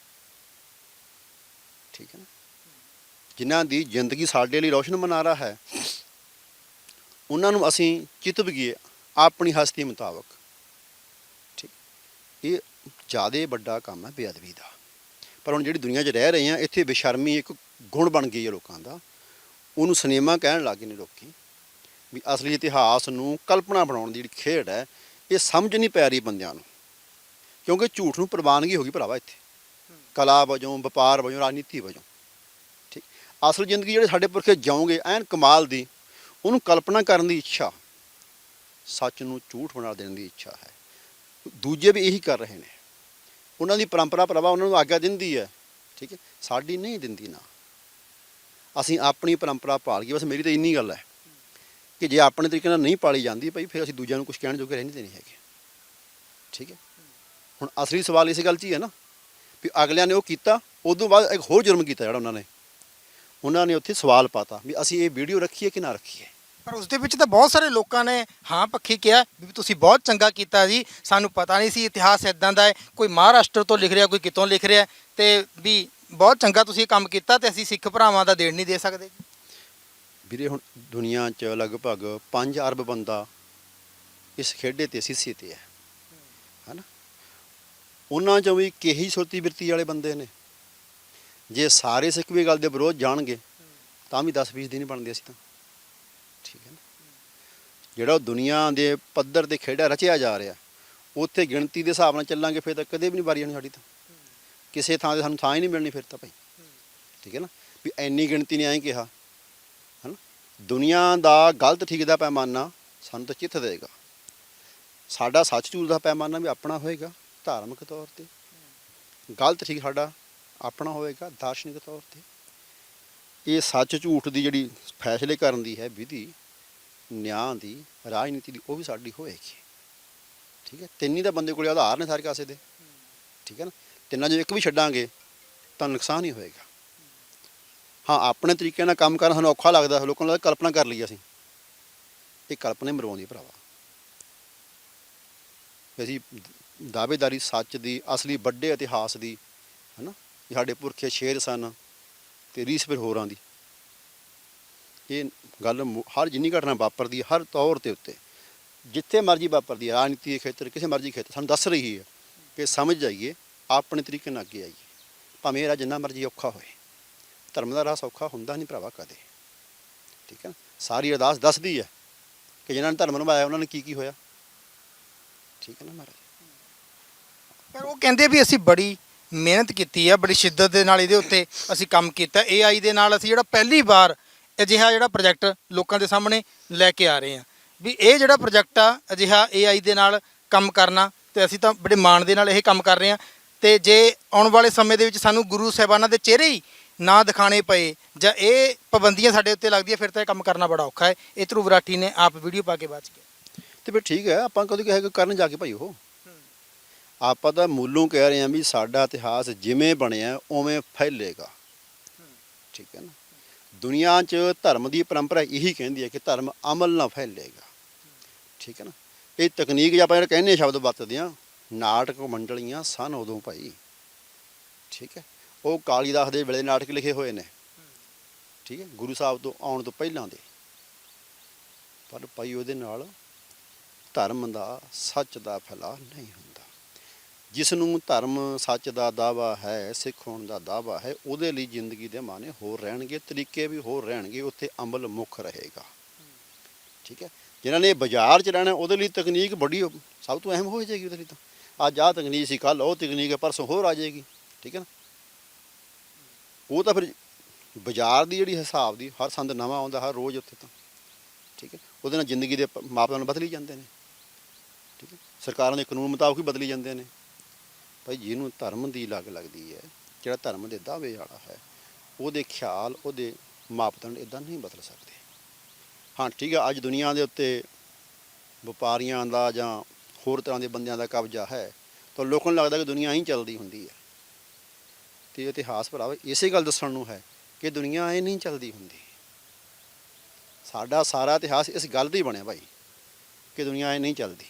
ਠੀਕ ਹੈ ਨਾ? ਜਿਨ੍ਹਾਂ ਦੀ ਜ਼ਿੰਦਗੀ ਸਾਡੇ ਲਈ ਰੋਸ਼ਨ ਮਨਾਰਾ ਹੈ, ਉਹਨਾਂ ਨੂੰ ਅਸੀਂ ਚਿਤਵਗੀਏ ਆਪਣੀ ਹਸਤੀ ਮੁਤਾਬਕ। ਠੀਕ। ਇਹ ਜ਼ਿਆਦਾ ਵੱਡਾ ਕੰਮ ਹੈ ਬੇਅਦਬੀ ਦਾ। ਪਰ ਹੁਣ ਜਿਹੜੀ ਦੁਨੀਆ 'ਚ ਰਹਿ ਰਹੇ ਆ ਇੱਥੇ ਬੇਸ਼ਰਮੀ ਇੱਕ ਗੁਣ ਬਣ ਗਈ ਹੈ ਲੋਕਾਂ ਦਾ। ਉਹਨੂੰ ਸਿਨੇਮਾ ਕਹਿਣ ਲੱਗ ਗਏ ਨੇ ਲੋਕੀ ਵੀ ਅਸਲੀ ਇਤਿਹਾਸ ਨੂੰ ਕਲਪਨਾ ਬਣਾਉਣ ਦੀ ਜਿਹੜੀ ਖੇਡ ਹੈ ਇਹ ਸਮਝ ਨਹੀਂ ਪੈ ਰਹੀ ਬੰਦਿਆਂ ਨੂੰ। ਕਿਉਂਕਿ ਝੂਠ ਨੂੰ ਪ੍ਰਵਾਨਗੀ ਹੋ ਗਈ ਭਰਾਵਾ ਇੱਥੇ। ਕਲਾ ਵਜੋਂ, ਵਪਾਰ ਵਜੋਂ, ਰਾਜਨੀਤੀ ਵਜੋਂ। ਠੀਕ। ਅਸਲ ਜ਼ਿੰਦਗੀ ਜਿਹੜੇ ਸਾਡੇ ਪੁਰਖੇ ਜਿਉਂਗੇ ਐਨ ਕਮਾਲ ਦੀ, ਉਹਨੂੰ ਕਲਪਨਾ ਕਰਨ ਦੀ ਇੱਛਾ, ਸੱਚ ਨੂੰ ਝੂਠ ਬਣਾ ਦੇਣ ਦੀ ਇੱਛਾ ਹੈ। ਦੂਜੇ ਵੀ ਇਹੀ ਕਰ ਰਹੇ ਨੇ। ਉਹਨਾਂ ਦੀ ਪਰੰਪਰਾ ਭਰਾਵਾ ਉਹਨਾਂ ਨੂੰ ਆਗਿਆ ਦਿੰਦੀ ਹੈ। ਠੀਕ ਹੈ। ਸਾਡੀ ਨਹੀਂ ਦਿੰਦੀ ਨਾ। ਅਸੀਂ ਆਪਣੀ ਪਰੰਪਰਾ ਪਾਲ ਗਏ। ਬਸ ਮੇਰੀ ਤਾਂ ਇੰਨੀ ਗੱਲ ਹੈ। ਕਿ ਜੇ ਆਪਣੇ ਤਰੀਕੇ ਨਾਲ ਨਹੀਂ ਪਾਲੀ ਜਾਂਦੀ ਭਾਈ, ਫਿਰ ਅਸੀਂ ਦੂਜਿਆਂ ਨੂੰ ਕੁਝ ਕਹਿਣ ਜੋਗੇ ਰਹਿੰਦੇ ਨਹੀਂ ਹੈਗੇ। ਠੀਕ ਹੈ? ਹੁਣ ਅਸਲੀ ਸਵਾਲ ਇਸ ਗੱਲ 'ਚ ਹੀ ਹੈ ਨਾ ਵੀ ਅਗਲਿਆਂ ਨੇ ਉਹ ਕੀਤਾ, ਉਦੋਂ ਬਾਅਦ ਇੱਕ ਹੋਰ ਜੁਰਮ ਕੀਤਾ ਜਿਹੜਾ ਉਹਨਾਂ ਨੇ। ਉਹਨਾਂ ਨੇ ਉੱਥੇ ਸਵਾਲ ਪਾਤਾ ਵੀ ਅਸੀਂ ਇਹ ਵੀਡੀਓ ਰੱਖੀਏ ਕਿ ਨਾ ਰੱਖੀਏ ਪਰ ਉਸ ਦੇ ਵਿੱਚ ਤਾਂ ਬਹੁਤ ਸਾਰੇ ਲੋਕਾਂ ਨੇ ਹਾਂ ਪੱਖੀ ਕਿਹਾ ਵੀ ਤੁਸੀਂ ਬਹੁਤ ਚੰਗਾ ਕੀਤਾ ਜੀ, ਸਾਨੂੰ ਪਤਾ ਨਹੀਂ ਸੀ ਇਤਿਹਾਸ ਇਦਾਂ ਦਾ ਹੈ, ਕੋਈ ਮਹਾਰਾਸ਼ਟਰ ਤੋਂ ਲਿਖ ਰਿਹਾ, ਕੋਈ ਕਿਤੋਂ ਲਿਖ ਰਿਹਾ, ਤੇ ਵੀ ਬਹੁਤ ਚੰਗਾ ਤੁਸੀਂ ਇਹ ਕੰਮ ਕੀਤਾ ਤੇ ਅਸੀਂ ਸਿੱਖ ਭਰਾਵਾਂ ਦਾ ਦੇਣ ਨਹੀਂ ਦੇ ਸਕਦੇ। ਵੀਰੇ, ਹੁਣ ਦੁਨੀਆ 'ਚ ਲਗਭਗ 5 ਅਰਬ ਬੰਦਾ ਇਸ ਖੇਡੇ ਤੇ, ਸਿੱਸੇ ਤੇ ਹੈ। ਹਨਾ? ਉਹਨਾਂ 'ਚੋਂ ਵੀ ਕਿਹੀ ਸੁਰਤੀ ਬਿਰਤੀ ਵਾਲੇ ਬੰਦੇ ਨੇ। ਜੇ ਸਾਰੇ ਸਿੱਖ ਵੀ ਗੱਲ ਦੇ ਵਿਰੋਧ ਜਾਣਗੇ, ਤਾਂ ਵੀ 10 20 ਦਿਨ ਹੀ ਬਣਦੇ ਅਸੀਂ ਤਾਂ। ਠੀਕ ਹੈ ਨਾ? ਜਿਹੜਾ ਉਹ ਦੁਨੀਆ ਦੇ ਪੱਧਰ ਤੇ ਖੇਡਾ ਰਚਿਆ ਜਾ ਰਿਹਾ, ਉੱਥੇ ਗਿਣਤੀ ਦੇ ਹਿਸਾਬ ਨਾਲ ਚੱਲਾਂਗੇ, ਫਿਰ ਤਾਂ ਕਦੇ ਵੀ ਨਹੀਂ ਵਾਰੀ ਆਣੀ ਸਾਡੀ ਤਾਂ। ਕਿਸੇ ਥਾਂ ਤੇ ਸਾਨੂੰ ਥਾਂ ਹੀ ਨਹੀਂ ਮਿਲਣੀ, ਫਿਰ ਤਾਂ ਭਾਈ। ਠੀਕ ਹੈ ਨਾ? ਵੀ ਐਨੀ ਗਿਣਤੀ ਨੇ ਐਂ ਕਿਹਾ। ਦੁਨੀਆ ਦਾ ਗਲਤ ਠੀਕ ਦਾ ਪੈਮਾਨਾ ਸਾਨੂੰ ਤਾਂ ਚਿੱਤ ਦੇਗਾ। ਸਾਡਾ ਸੱਚ ਝੂਠ ਦਾ ਪੈਮਾਨਾ ਵੀ ਆਪਣਾ ਹੋਏਗਾ ਧਾਰਮਿਕ ਤੌਰ ਤੇ। ਗਲਤ ਠੀਕ ਸਾਡਾ ਆਪਣਾ ਹੋਏਗਾ ਦਾਰਸ਼ਨਿਕ ਤੌਰ ਤੇ। ਇਹ ਸੱਚ ਝੂਠ ਦੀ ਜਿਹੜੀ ਫੈਸਲੇ ਕਰਨ ਦੀ ਹੈ ਵਿਧੀ, ਨਿਆਂ ਦੀ, ਰਾਜਨੀਤੀ ਦੀ, ਉਹ ਵੀ ਸਾਡੀ ਹੋਏਗੀ। ਠੀਕ ਹੈ? ਤਿੰਨੀ ਹੀ ਤਾਂ ਬੰਦੇ ਕੋਲੇ ਆਧਾਰ ਨੇ ਸਾਰੇ ਕਾਸੇ ਦੇ। ਠੀਕ ਹੈ ਨਾ? ਤਿੰਨਾਂ ਚੋਂ ਇੱਕ ਵੀ ਛੱਡਾਂਗੇ ਤਾਂ ਨੁਕਸਾਨ ਹੀ ਹੋਏਗਾ। ਹਾਂ, ਆਪਣੇ ਤਰੀਕੇ ਨਾਲ ਕੰਮ ਕਰਨ ਸਾਨੂੰ ਔਖਾ ਲੱਗਦਾ, ਲੋਕਾਂ ਨੂੰ ਲੱਗਦਾ ਕਲਪਨਾ ਕਰ ਲਈ ਅਸੀਂ। ਇਹ ਕਲਪਨਾ ਹੀ ਮਰਵਾਉਂਦੀ ਭਰਾਵਾ। ਅਸੀਂ ਦਾਅਵੇਦਾਰੀ ਸੱਚ ਦੀ, ਅਸਲੀ ਵੱਡੇ ਇਤਿਹਾਸ ਦੀ, ਹਨਾ, ਵੀ ਸਾਡੇ ਪੁਰਖੇ ਸ਼ੇਰ ਸਨ ਤੇ ਰੀਸ ਫਿਰ ਹੋਰਾਂ ਦੀ। ਇਹ ਗੱਲ ਮੁ- ਹਰ ਜਿੰਨੀ ਘਟਨਾ ਵਾਪਰਦੀ ਹੈ, ਹਰ ਤੌਰ ਤੇ ਉੱਤੇ। ਜਿੱਥੇ ਮਰਜ਼ੀ ਵਾਪਰਦੀ ਹੈ, ਰਾਜਨੀਤੀ ਦੇ ਖੇਤਰ, ਕਿਸੇ ਮਰਜ਼ੀ ਖੇਤਰ, ਸਾਨੂੰ ਦੱਸ ਰਹੀ ਹੈ ਕਿ ਸਮਝ ਜਾਈਏ, ਆਪਣੇ ਤਰੀਕੇ ਨਾਲ ਅੱਗੇ ਆਈਏ। ਭਾਵੇਂ ਇਹਦਾ ਜਿੰਨਾ ਮਰਜ਼ੀ ਔਖਾ ਹੋਏ। ਧਰਮ ਦਾ ਰਾਹ ਸੌਖਾ ਹੁੰਦਾ ਨਹੀਂ ਭਰਾਵਾ ਕਦੇ। ਠੀਕ ਹੈ ਸਾਰੀ ਅਰਦਾਸ ਦੱਸਦੀ ਹੈ ਕਿ ਜਿਨ੍ਹਾਂ ਨੇ ਧਰਮ ਨਿਭਾਇਆ, ਉਹਨਾਂ ਨੇ ਕੀ ਕੀ ਹੋਇਆ। ਠੀਕ ਹੈ ਨਾ ਮਹਾਰਾਜ? ਪਰ ਉਹ ਕਹਿੰਦੇ ਵੀ ਅਸੀਂ ਬੜੀ ਮਿਹਨਤ ਕੀਤੀ ਹੈ ਬੜੀ ਸ਼ਿੱਦਤ ਦੇ ਨਾਲ ਇਹਦੇ ਉੱਤੇ ਅਸੀਂ ਕੰਮ ਕੀਤਾ। AI ਦੇ ਨਾਲ ਅਸੀਂ ਜਿਹੜਾ ਪਹਿਲੀ ਵਾਰ ਅਜਿਹਾ ਜਿਹੜਾ ਪ੍ਰੋਜੈਕਟ ਲੋਕਾਂ ਦੇ ਸਾਹਮਣੇ ਲੈ ਕੇ ਆ ਰਹੇ ਹਾਂ। ਵੀ ਇਹ ਜਿਹੜਾ ਪ੍ਰੋਜੈਕਟ ਆ, ਅਜਿਹਾ AI ਦੇ ਨਾਲ ਕੰਮ ਕਰਨਾ, ਤੇ ਅਸੀਂ ਤਾਂ ਬੜੇ ਮਾਣ ਦੇ ਨਾਲ ਇਹ ਕੰਮ ਕਰ ਰਹੇ ਹਾਂ। ਤੇ ਜੇ ਆਉਣ ਵਾਲੇ ਸਮੇਂ ਦੇ ਵਿੱਚ ਸਾਨੂੰ ਗੁਰੂ ਸਾਹਿਬਾਨਾਂ ਦੇ ਚਿਹਰੇ ਹੀ ਨਾ ਦਿਖਾਣੇ ਪਏ ਜਾਂ ਇਹ ਪਾਬੰਦੀਆਂ ਸਾਡੇ ਉੱਤੇ ਲੱਗਦੀਆਂ ਫਿਰ ਤਾਂ ਇਹ ਕੰਮ ਕਰਨਾ ਬੜਾ ਔਖਾ ਹੈ। ਇਹ ਧਰੁਵ ਰਾਠੀ ਨੇ ਆਪ ਵੀਡੀਓ ਪਾ ਕੇ ਬਾਅਦ ਚ ਤੇ ਫਿਰ ਠੀਕ ਹੈ, ਆਪਾਂ ਕਦੋਂ ਕਹੇ ਕਰਨ ਜਾ ਕੇ ਭਾਈ ਉਹ? ਆਪਾਂ ਤਾਂ ਮੂਲੋਂ ਕਹਿ ਰਹੇ ਹਾਂ ਵੀ ਸਾਡਾ ਇਤਿਹਾਸ ਜਿਵੇਂ ਬਣਿਆ, ਉਵੇਂ ਫੈਲੇਗਾ। ਠੀਕ ਹੈ ਨਾ? ਦੁਨੀਆ 'ਚ ਧਰਮ ਦੀ ਪਰੰਪਰਾ ਇਹੀ ਕਹਿੰਦੀ ਹੈ ਕਿ ਧਰਮ ਅਮਲ ਨਾਲ ਫੈਲੇਗਾ। ਠੀਕ ਹੈ ਨਾ? ਇਹ ਤਕਨੀਕ ਜੇ ਆਪਾਂ ਕਹਿੰਦੇ ਸ਼ਬਦ ਵਰਤਦੇ ਆ ਨਾਟਕ ਮੰਡਲੀਆਂ ਸਨ ਉਦੋਂ ਭਾਈ। ਠੀਕ ਹੈ? ਉਹ ਕਾਲੀਦਾਸ ਦੇ ਵੇਲੇ ਨਾਟਕ ਲਿਖੇ ਹੋਏ ਨੇ। ਠੀਕ ਹੈ, ਗੁਰੂ ਸਾਹਿਬ ਤੋਂ ਆਉਣ ਤੋਂ ਪਹਿਲਾਂ ਦੇ। ਪਰ ਭਾਈ ਉਹਦੇ ਨਾਲ ਧਰਮ ਦਾ ਸੱਚ ਦਾ ਫੈਲਾਅ ਨਹੀਂ ਹੁੰਦਾ। ਜਿਸ ਨੂੰ ਧਰਮ ਸੱਚ ਦਾ ਦਾਵਾ ਹੈ, ਸਿੱਖ ਹੋਣ ਦਾ ਦਾਵਾ ਹੈ, ਉਹਦੇ ਲਈ ਜ਼ਿੰਦਗੀ ਦੇ ਮਾਨੇ ਹੋਰ ਰਹਿਣਗੇ, ਤਰੀਕੇ ਵੀ ਹੋਰ ਰਹਿਣਗੇ, ਉੱਥੇ ਅਮਲ ਮੁੱਖ ਰਹੇਗਾ। ਠੀਕ ਹੈ, ਜਿਨ੍ਹਾਂ ਨੇ ਬਾਜ਼ਾਰ ਚ ਰਹਿਣਾ, ਉਹਦੇ ਲਈ ਤਕਨੀਕ ਬੜੀ ਸਭ ਤੋਂ ਅਹਿਮ ਹੋ ਜਾਏਗੀ ਉਹਦੇ ਲਈ ਤਾਂ। ਅੱਜ ਆਹ ਤਕਨੀਕ ਸੀ ਕੱਲ ਉਹ ਤਕਨੀਕ ਹੈ, ਪਰਸੋਂ ਹੋਰ ਆ ਜਾਏਗੀ। ਠੀਕ ਹੈ ਨਾ ਉਹ ਤਾਂ ਫਿਰ ਬਾਜ਼ਾਰ ਦੀ ਜਿਹੜੀ ਹਿਸਾਬ ਦੀ ਹਰ ਸੰਦ ਨਵਾਂ ਆਉਂਦਾ ਹਰ ਰੋਜ਼ ਉੱਥੇ ਤਾਂ, ਠੀਕ ਹੈ? ਉਹਦੇ ਨਾਲ ਜ਼ਿੰਦਗੀ ਦੇ ਪ- ਮਾਪਦੰਡ ਬਦਲੀ ਜਾਂਦੇ ਨੇ, ਠੀਕ ਹੈ? ਸਰਕਾਰਾਂ ਦੇ ਕਾਨੂੰਨ ਮੁਤਾਬਕ ਹੀ ਬਦਲੀ ਜਾਂਦੇ ਨੇ। ਭਾਈ ਜਿਹਨੂੰ ਧਰਮ ਦੀ ਲੱਗ ਲੱਗਦੀ ਹੈ, ਜਿਹੜਾ ਧਰਮ ਦੇ ਦਾਅਵੇ ਵਾਲਾ ਹੈ, ਉਹਦੇ ਖਿਆਲ, ਉਹਦੇ ਮਾਪਦੰਡ ਇਦਾਂ ਨਹੀਂ ਬਦਲ ਸਕਦੇ। ਹਾਂ, ਠੀਕ ਹੈ, ਅੱਜ ਦੁਨੀਆ ਦੇ ਉੱਤੇ ਵਪਾਰੀਆਂ ਦਾ ਜਾਂ ਹੋਰ ਤਰ੍ਹਾਂ ਦੇ ਬੰਦਿਆਂ ਦਾ ਕਬਜ਼ਾ ਹੈ, ਤਾਂ ਲੋਕਾਂ ਨੂੰ ਲੱਗਦਾ ਕਿ ਦੁਨੀਆ ਹੀ ਚੱਲਦੀ ਹੁੰਦੀ ਹੈ। ਤੇ ਇਤਿਹਾਸ ਭਰਾਵਾ ਇਸੇ ਗੱਲ ਦੱਸਣ ਨੂੰ ਹੈ ਕਿ ਦੁਨੀਆ ਐ ਨਹੀਂ ਚੱਲਦੀ ਹੁੰਦੀ। ਸਾਡਾ ਸਾਰਾ ਇਤਿਹਾਸ ਇਸ ਗੱਲ ਤੇ ਹੀ ਬਣਿਆ ਭਾਈ ਕਿ ਦੁਨੀਆ ਐ ਨਹੀਂ ਚੱਲਦੀ।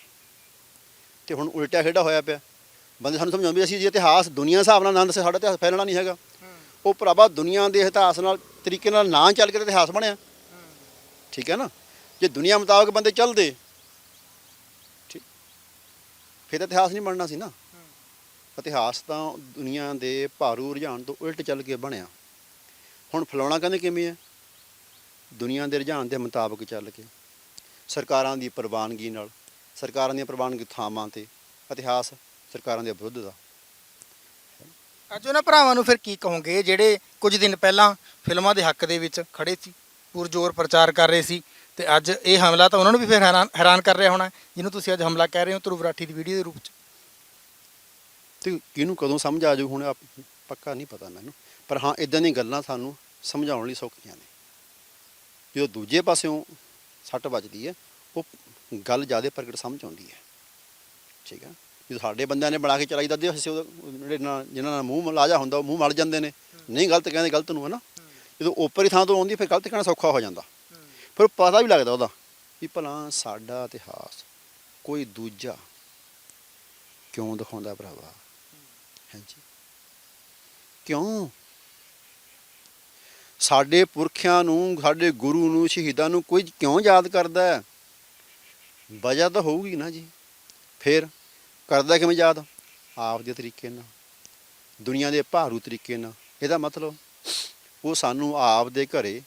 ਤੇ ਹੁਣ ਉਲਟਾ ਖੇਡਾ ਹੋਇਆ ਪਿਆ। ਬੰਦੇ ਸਾਨੂੰ ਸਮਝਾਉਂਦੇ ਅਸੀਂ ਜੇ ਇਤਿਹਾਸ ਦੁਨੀਆ ਦੇ ਹਿਸਾਬ ਨਾਲ ਆਨੰਦ ਸੇ ਸਾਡਾ ਇਤਿਹਾਸ ਫੈਲਣਾ ਨਹੀਂ ਹੈਗਾ। ਉਹ ਭਰਾਵਾ ਦੁਨੀਆ ਦੇ ਇਤਿਹਾਸ ਨਾਲ ਤਰੀਕੇ ਨਾਲ ਨਾ ਚੱਲ ਕੇ ਇਤਿਹਾਸ ਬਣਿਆ। ਠੀਕ ਹੈ ਨਾ? ਜੇ ਦੁਨੀਆ ਮੁਤਾਬਕ ਬੰਦੇ ਚੱਲਦੇ ਠੀਕ। ਫਿਰ ਇਤਿਹਾਸ ਨਹੀਂ ਬਣਨਾ ਸੀ ਨਾ। ਇਤਿਹਾਸ ਤਾਂ ਦੁਨੀਆ ਦੇ ਭਾਰੂ ਰੁਝਾਨ ਤੋਂ ਉਲਟ ਚੱਲ ਕੇ ਬਣਿਆ। ਹੁਣ ਫਲਾਉਣਾ ਕਹਿੰਦੇ ਕਿਵੇਂ ਹੈ ਦੁਨੀਆ ਦੇ ਰੁਝਾਨ ਦੇ ਮੁਤਾਬਕ ਚੱਲ ਕੇ। ਸਰਕਾਰਾਂ ਦੀ ਪ੍ਰਵਾਨਗੀ ਨਾਲ, ਸਰਕਾਰਾਂ ਦੀਆਂ ਪ੍ਰਵਾਨਗੀ ਥਾਵਾਂ ਤੇ, ਇਤਿਹਾਸ ਸਰਕਾਰਾਂ ਦੇ ਵਿਰੁੱਧ ਦਾ। ਅੱਜ ਉਹਨਾਂ ਭਰਾਵਾਂ ਨੂੰ ਫਿਰ ਕੀ ਕਹੋਗੇ? ਜਿਹੜੇ ਕੁਝ ਦਿਨ ਪਹਿਲਾਂ ਫਿਲਮਾਂ ਦੇ ਹੱਕ ਦੇ ਵਿੱਚ ਖੜੇ ਸੀ, ਪੁਰਜ਼ੋਰ ਪ੍ਰਚਾਰ ਕਰ ਰਹੇ ਸੀ, ਤੇ ਅੱਜ ਇਹ ਹਮਲਾ ਤਾਂ ਉਹਨਾਂ ਨੂੰ ਵੀ ਫਿਰ ਹੈਰਾਨ ਹੈਰਾਨ ਕਰ ਰਿਹਾ ਹੋਣਾ ਜਿਹਨੂੰ ਤੁਸੀਂ ਅੱਜ ਹਮਲਾ ਕਹਿ ਰਹੇ ਹੋ, ਧਰੁਵ ਰਾਠੀ ਦੀ ਵੀਡੀਓ ਦੇ ਰੂਪ 'ਚ। ਤੇ ਕਿਹਨੂੰ ਕਦੋਂ ਸਮਝ ਆ ਜਾਊ, ਹੁਣ ਆਪ- ਪੱਕਾ ਨਹੀਂ ਪਤਾ ਮੈਨੂੰ। ਪਰ ਹਾਂ ਇਦਾਂ ਦੀਆਂ ਗੱਲਾਂ ਸਾਨੂੰ ਸਮਝਾਉਣ ਲਈ ਸੌਖੀਆਂ ਨੇ। ਜਦੋਂ ਦੂਜੇ ਪਾਸਿਓਂ ਸੱਟ ਵੱਜਦੀ ਹੈ, ਉਹ ਗੱਲ ਜ਼ਿਆਦਾ ਪ੍ਰਗਟ ਸਮਝ ਆਉਂਦੀ ਹੈ। ਠੀਕ ਆ? ਜਦੋਂ ਸਾਡੇ ਬੰਦਿਆਂ ਨੇ ਬਣਾ ਕੇ ਚਲਾਈ ਦੱਦੇ ਹਿੱਸੇ ਜਿਹੜੇ ਨਾਲ, ਜਿਨ੍ਹਾਂ ਨਾਲ ਮੂੰਹ ਮਲਾਜਾ ਹੁੰਦਾ, ਉਹ ਮੂੰਹ ਮਲ ਜਾਂਦੇ ਨੇ। ਨਹੀਂ ਗਲਤ ਕਹਿੰਦੇ, ਗਲਤ ਨੂੰ ਹੈ ਨਾ ਜਦੋਂ ਉੱਪਰ ਹੀ ਥਾਂ ਤੋਂ ਆਉਂਦੀ, ਫਿਰ ਗਲਤ ਕਹਿਣਾ ਸੌਖਾ ਹੋ ਜਾਂਦਾ। ਫਿਰ ਪਤਾ ਵੀ ਲੱਗਦਾ ਉਹਦਾ ਵੀ ਭਲਾ ਸਾਡਾ ਇਤਿਹਾਸ ਕੋਈ ਦੂਜਾ ਕਿਉਂ ਦਿਖਾਉਂਦਾ ਭਰਾਵਾ? ਹਾਂਜੀ। ਕਿਉਂ? ਸਾਡੇ ਪੁਰਖਿਆਂ ਨੂੰ, ਸਾਡੇ ਗੁਰੂ ਨੂੰ, ਸ਼ਹੀਦਾਂ ਨੂੰ ਕੋਈ ਕਿਉਂ ਯਾਦ ਕਰਦਾ ਹੈ? ਵਜ੍ਹਾ ਤਾਂ ਹੋਊਗੀ ਨਾ ਜੀ। ਫਿਰ ਕਰਦਾ ਕਿਵੇਂ ਯਾਦ? ਆਪ ਦੇ ਤਰੀਕੇ ਨਾਲ। ਦੁਨੀਆ ਦੇ ਭਾਰੂ ਤਰੀਕੇ ਨਾਲ। ਇਹਦਾ ਮਤਲਬ ਉਹ ਸਾਨੂੰ ਆਪ ਦੇ ਘਰੇ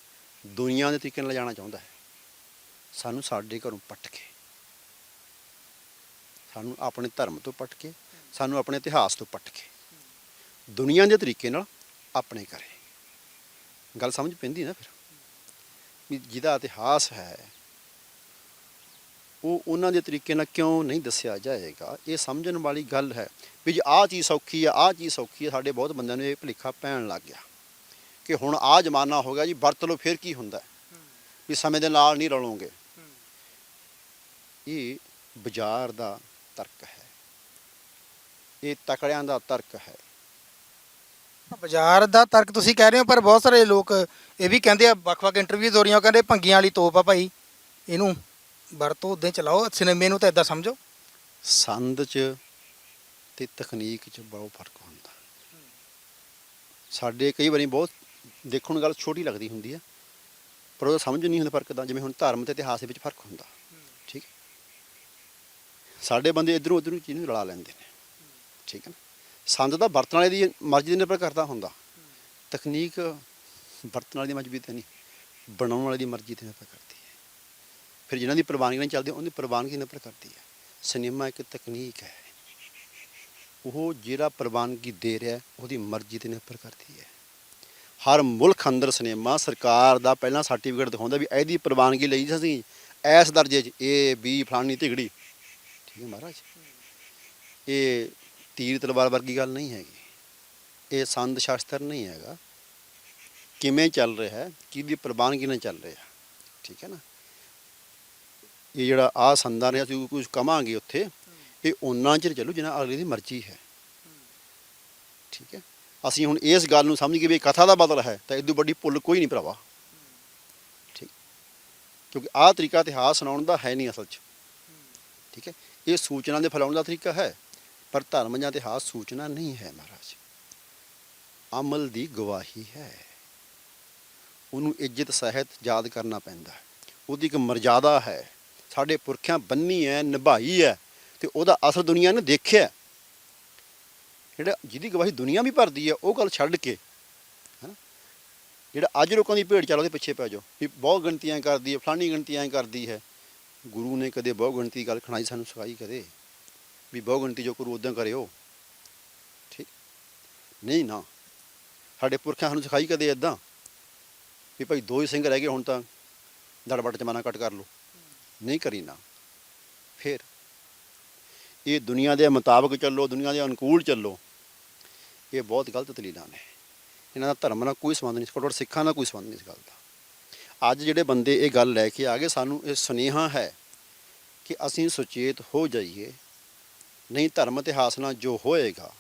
ਦੁਨੀਆ ਦੇ ਤਰੀਕੇ ਨਾਲ ਜਾਣਾ ਚਾਹੁੰਦਾ ਹੈ। ਸਾਨੂੰ ਸਾਡੇ ਘਰੋਂ ਪੱਟ ਕੇ ਸਾਨੂੰ ਆਪਣੇ ਧਰਮ ਤੋਂ ਪੱਟ ਕੇ ਸਾਨੂੰ ਆਪਣੇ ਇਤਿਹਾਸ ਤੋਂ ਪੱਟ ਕੇ ਦੁਨੀਆ ਦੇ ਤਰੀਕੇ ਨਾਲ ਆਪਣੇ ਕਰੇ। ਗੱਲ ਸਮਝ ਪੈਂਦੀ ਨਾ ਫਿਰ। ਵੀ ਜਿਹਦਾ ਇਤਿਹਾਸ ਹੈ, ਉਹ ਉਹਨਾਂ ਦੇ ਤਰੀਕੇ ਨਾਲ ਕਿਉਂ ਨਹੀਂ ਦੱਸਿਆ ਜਾਏਗਾ? ਇਹ ਸਮਝਣ ਵਾਲੀ ਗੱਲ ਹੈ ਵੀ ਜੇ ਆਹ ਚੀਜ਼ ਸੌਖੀ ਆ, ਆਹ ਚੀਜ਼ ਸੌਖੀ ਆ, ਸਾਡੇ ਬਹੁਤ ਬੰਦਿਆਂ ਨੂੰ ਇਹ ਭੁਲੇਖਾ ਪੈਣ ਲੱਗ ਗਿਆ ਕਿ ਹੁਣ ਆਹ ਜ਼ਮਾਨਾ ਹੋ ਗਿਆ ਜੀ, ਵਰਤ ਲਓ, ਫਿਰ ਕੀ ਹੁੰਦਾ? ਵੀ ਸਮੇਂ ਦੇ ਨਾਲ ਨਹੀਂ ਰਲੋਗੇ। ਇਹ ਬਾਜ਼ਾਰ ਦਾ ਤਰਕ ਹੈ। ਇਹ ਤਕੜਿਆਂ ਦਾ ਤਰਕ ਹੈ। ਬਾਜ਼ਾਰ ਦਾ ਤਰਕ ਤੁਸੀਂ ਕਹਿ ਰਹੇ ਹੋ, ਪਰ ਬਹੁਤ ਸਾਰੇ ਲੋਕ ਇਹ ਵੀ ਕਹਿੰਦੇ ਆ, ਵੱਖ-ਵੱਖ ਇੰਟਰਵਿਊਜ਼ ਹੋ ਰਹੀਆਂ, ਉਹ ਕਹਿੰਦੇ ਭੰਗੀਆਂ ਵਾਲੀ ਤੋਪ ਆ ਭਾਈ, ਇਹਨੂੰ ਵਰਤੋ ਉਦਾਂ ਚਲਾਓ ਸਿਨੇਮੇ ਨੂੰ ਤਾਂ ਇਦਾਂ ਸਮਝੋ। ਸੰਦ 'ਚ ਤੇ ਤਕਨੀਕ 'ਚ ਬਹੁਤ ਫ਼ਰਕ ਹੁੰਦਾ। ਸਾਡੇ ਕਈ ਵਾਰੀ ਬਹੁਤ ਦੇਖਣ ਨੂੰ ਗੱਲ ਛੋਟੀ ਲੱਗਦੀ ਹੁੰਦੀ ਆ, ਪਰ ਉਹ ਸਮਝ ਨਹੀਂ ਹੁੰਦਾ ਫ਼ਰਕ ਦਾ, ਜਿਵੇਂ ਹੁਣ ਧਰਮ ਤੇ ਇਤਿਹਾਸ ਦੇ ਵਿੱਚ ਫ਼ਰਕ ਹੁੰਦਾ। ਠੀਕ ਸਾਡੇ ਬੰਦੇ ਇਧਰੋਂ ਉਧਰੋਂ ਚੀਜ਼ ਨੂੰ ਰਲਾ ਲੈਂਦੇ ਨੇ। ਠੀਕ ਹੈ ਨਾ? ਸੰਦ ਦਾ ਵਰਤਣ ਵਾਲੇ ਦੀ ਮਰਜ਼ੀ ਦੇ ਨਿਰਭਰ ਕਰਦਾ ਹੁੰਦਾ। ਤਕਨੀਕ ਵਰਤਣ ਵਾਲੇ ਦੀ ਮਰਜ਼ੀ ਤੇ ਨਹੀਂ, ਬਣਾਉਣ ਵਾਲੇ ਦੀ ਮਰਜ਼ੀ ਤੇ ਨਿਰਭਰ ਕਰਦੀ ਹੈ। ਫਿਰ ਜਿਨ੍ਹਾਂ ਦੀ ਪ੍ਰਵਾਨਗੀ ਨਾਲ ਚੱਲਦੀ ਉਹਦੀ ਪ੍ਰਵਾਨਗੀ ਨਿਰਭਰ ਕਰਦੀ ਹੈ। ਸਿਨੇਮਾ ਇੱਕ ਤਕਨੀਕ ਹੈ। ਉਹ ਜਿਹੜਾ ਪ੍ਰਵਾਨਗੀ ਦੇ ਰਿਹਾ, ਉਹਦੀ ਮਰਜ਼ੀ ਤੇ ਨਿਰਭਰ ਕਰਦੀ ਹੈ। ਹਰ ਮੁਲਕ ਅੰਦਰ ਸਿਨੇਮਾ, ਸਰਕਾਰ ਦਾ ਪਹਿਲਾਂ ਸਰਟੀਫਿਕੇਟ ਦਿਖਾਉਂਦਾ ਵੀ ਇਹਦੀ ਪ੍ਰਵਾਨਗੀ ਲਈ ਸੀ ਅਸੀਂ, ਇਸ ਦਰਜੇ 'ਚ ਏ ਬੀ ਫਲਾਨੀ ਢਿਗੜੀ। ਠੀਕ ਹੈ ਮਹਾਰਾਜ। ਇਹ ਤੀਰ ਤਲਵਾਰ ਵਰਗੀ ਗੱਲ ਨਹੀਂ ਹੈਗੀ। ਇਹ ਸੰਦ ਸ਼ਾਸਤਰ ਨਹੀਂ ਹੈਗਾ। ਕਿਵੇਂ ਚੱਲ ਰਿਹਾ ਹੈ ਕਿਹਦੀ ਪ੍ਰਵਾਨਗੀ ਨਾਲ ਚੱਲ ਰਿਹਾ, ਠੀਕ ਹੈ ਨਾ? ਇਹ ਜਿਹੜਾ ਆ ਸੰਦਾਂ ਰਿਹਾ ਅਸੀਂ ਕੁਝ ਕਵਾਂਗੇ ਉੱਥੇ, ਇਹ ਉਹਨਾਂ ਚਿਰ ਚੱਲੂ ਜਿੰਨਾ ਅਗਲੇ ਦੀ ਮਰਜ਼ੀ ਹੈ। ਠੀਕ ਹੈ? ਅਸੀਂ ਹੁਣ ਇਸ ਗੱਲ ਨੂੰ ਸਮਝ ਕੇ ਵੀ ਕਥਾ ਦਾ ਬਦਲ ਹੈ, ਤਾਂ ਇਦੋਂ ਵੱਡੀ ਭੁੱਲ ਕੋਈ ਨਹੀਂ ਭਰਾਵਾ। ਠੀਕ? ਕਿਉਂਕਿ ਆਹ ਤਰੀਕਾ ਇਤਿਹਾਸ ਸੁਣਾਉਣ ਦਾ ਹੈ ਨਹੀਂ ਅਸਲ 'ਚ। ਠੀਕ ਹੈ? ਇਹ ਸੂਚਨਾ ਦੇ ਫੈਲਾਉਣ ਦਾ ਤਰੀਕਾ ਹੈ। ਪਰ ਧਰਮ ਜਾਂ ਇਤਿਹਾਸ ਸੂਚਨਾ ਨਹੀਂ ਹੈ ਮਹਾਰਾਜ। ਅਮਲ ਦੀ ਗਵਾਹੀ ਹੈ। ਉਹਨੂੰ ਇੱਜ਼ਤ ਸਹਿਤ ਯਾਦ ਕਰਨਾ ਪੈਂਦਾ ਹੈ। ਉਹਦੀ ਇੱਕ ਮਰਜ਼ਾਦਾ ਹੈ। ਸਾਡੇ ਪੁਰਖਿਆਂ ਬੰਨੀ ਹੈ, ਨਿਭਾਈ ਹੈ ਤੇ ਉਹਦਾ ਅਸਰ ਦੁਨੀਆ ਨੇ ਦੇਖਿਆ। ਜਿਹੜਾ ਜਿਹਦੀ ਗਵਾਹੀ ਦੁਨੀਆ ਵੀ ਭਰਦੀ ਹੈ, ਉਹ ਗੱਲ ਛੱਡ ਕੇ, ਹੈਨਾ? ਜਿਹੜਾ ਅੱਜ ਲੋਕਾਂ ਦੀ ਭੇਡ ਚੱਲ ਉਹਦੇ ਪਿੱਛੇ ਪੈ ਜਾਓ। ਵੀ ਬਹੁਤ ਗਿਣਤੀਆਂ ਕਰਦੀ ਹੈ, ਫਲਾਣੀ ਗਿਣਤੀਆਂ ਕਰਦੀ ਹੈ। ਗੁਰੂ ਨੇ ਕਦੇ ਬਹੁ ਗਿਣਤੀ ਗੱਲ ਖਣਾਈ, ਸਾਨੂੰ ਸਿਖਾਈ ਕਦੇ। ਵੀ ਬਹੁ ਗਿਣਤੀ ਜੋ ਕਰੂ ਉਦਾਂ ਕਰਿਓ। ਠੀਕ? ਨਹੀਂ ਨਾ। ਸਾਡੇ ਪੁਰਖਾਂ ਸਾਨੂੰ ਸਿਖਾਈ ਕਦੇ ਇਦਾਂ ਵੀ ਭਾਈ ਦੋ ਹੀ ਸਿੰਘ ਰਹਿ ਗਏ, ਹੁਣ ਤਾਂ ਦੜਬੜ ਜਮਾਨਾ ਕੱਟ ਕਰ ਲਓ। ਨਹੀਂ ਕਰੀ ਨਾ। ਫਿਰ? ਇਹ ਦੁਨੀਆ ਦੇ ਮੁਤਾਬਕ ਚੱਲੋ, ਦੁਨੀਆ ਦੇ ਅਨੁਕੂਲ ਚੱਲੋ। ਇਹ ਬਹੁਤ ਗਲਤ ਦਲੀਲਾਂ ਨੇ। ਇਹਨਾਂ ਦਾ ਧਰਮ ਨਾਲ ਕੋਈ ਸੰਬੰਧ ਨਹੀਂ ਕੋਟੜ ਸਿੱਖਾਂ ਨਾਲ ਕੋਈ ਸੰਬੰਧ ਨਹੀਂ ਇਸ ਗੱਲ ਦਾ। ਅੱਜ ਜਿਹੜੇ ਬੰਦੇ ਇਹ ਗੱਲ ਲੈ ਕੇ ਆ ਗਏ, ਸਾਨੂੰ ਇਹ ਸੁਨੇਹਾ ਹੈ ਕਿ ਅਸੀਂ ਸੁਚੇਤ ਹੋ ਜਾਈਏ। ਨਹੀਂ ਧਰਮ ਇਤਿਹਾਸ ਨਾਲ ਜੋ ਹੋਏਗਾ,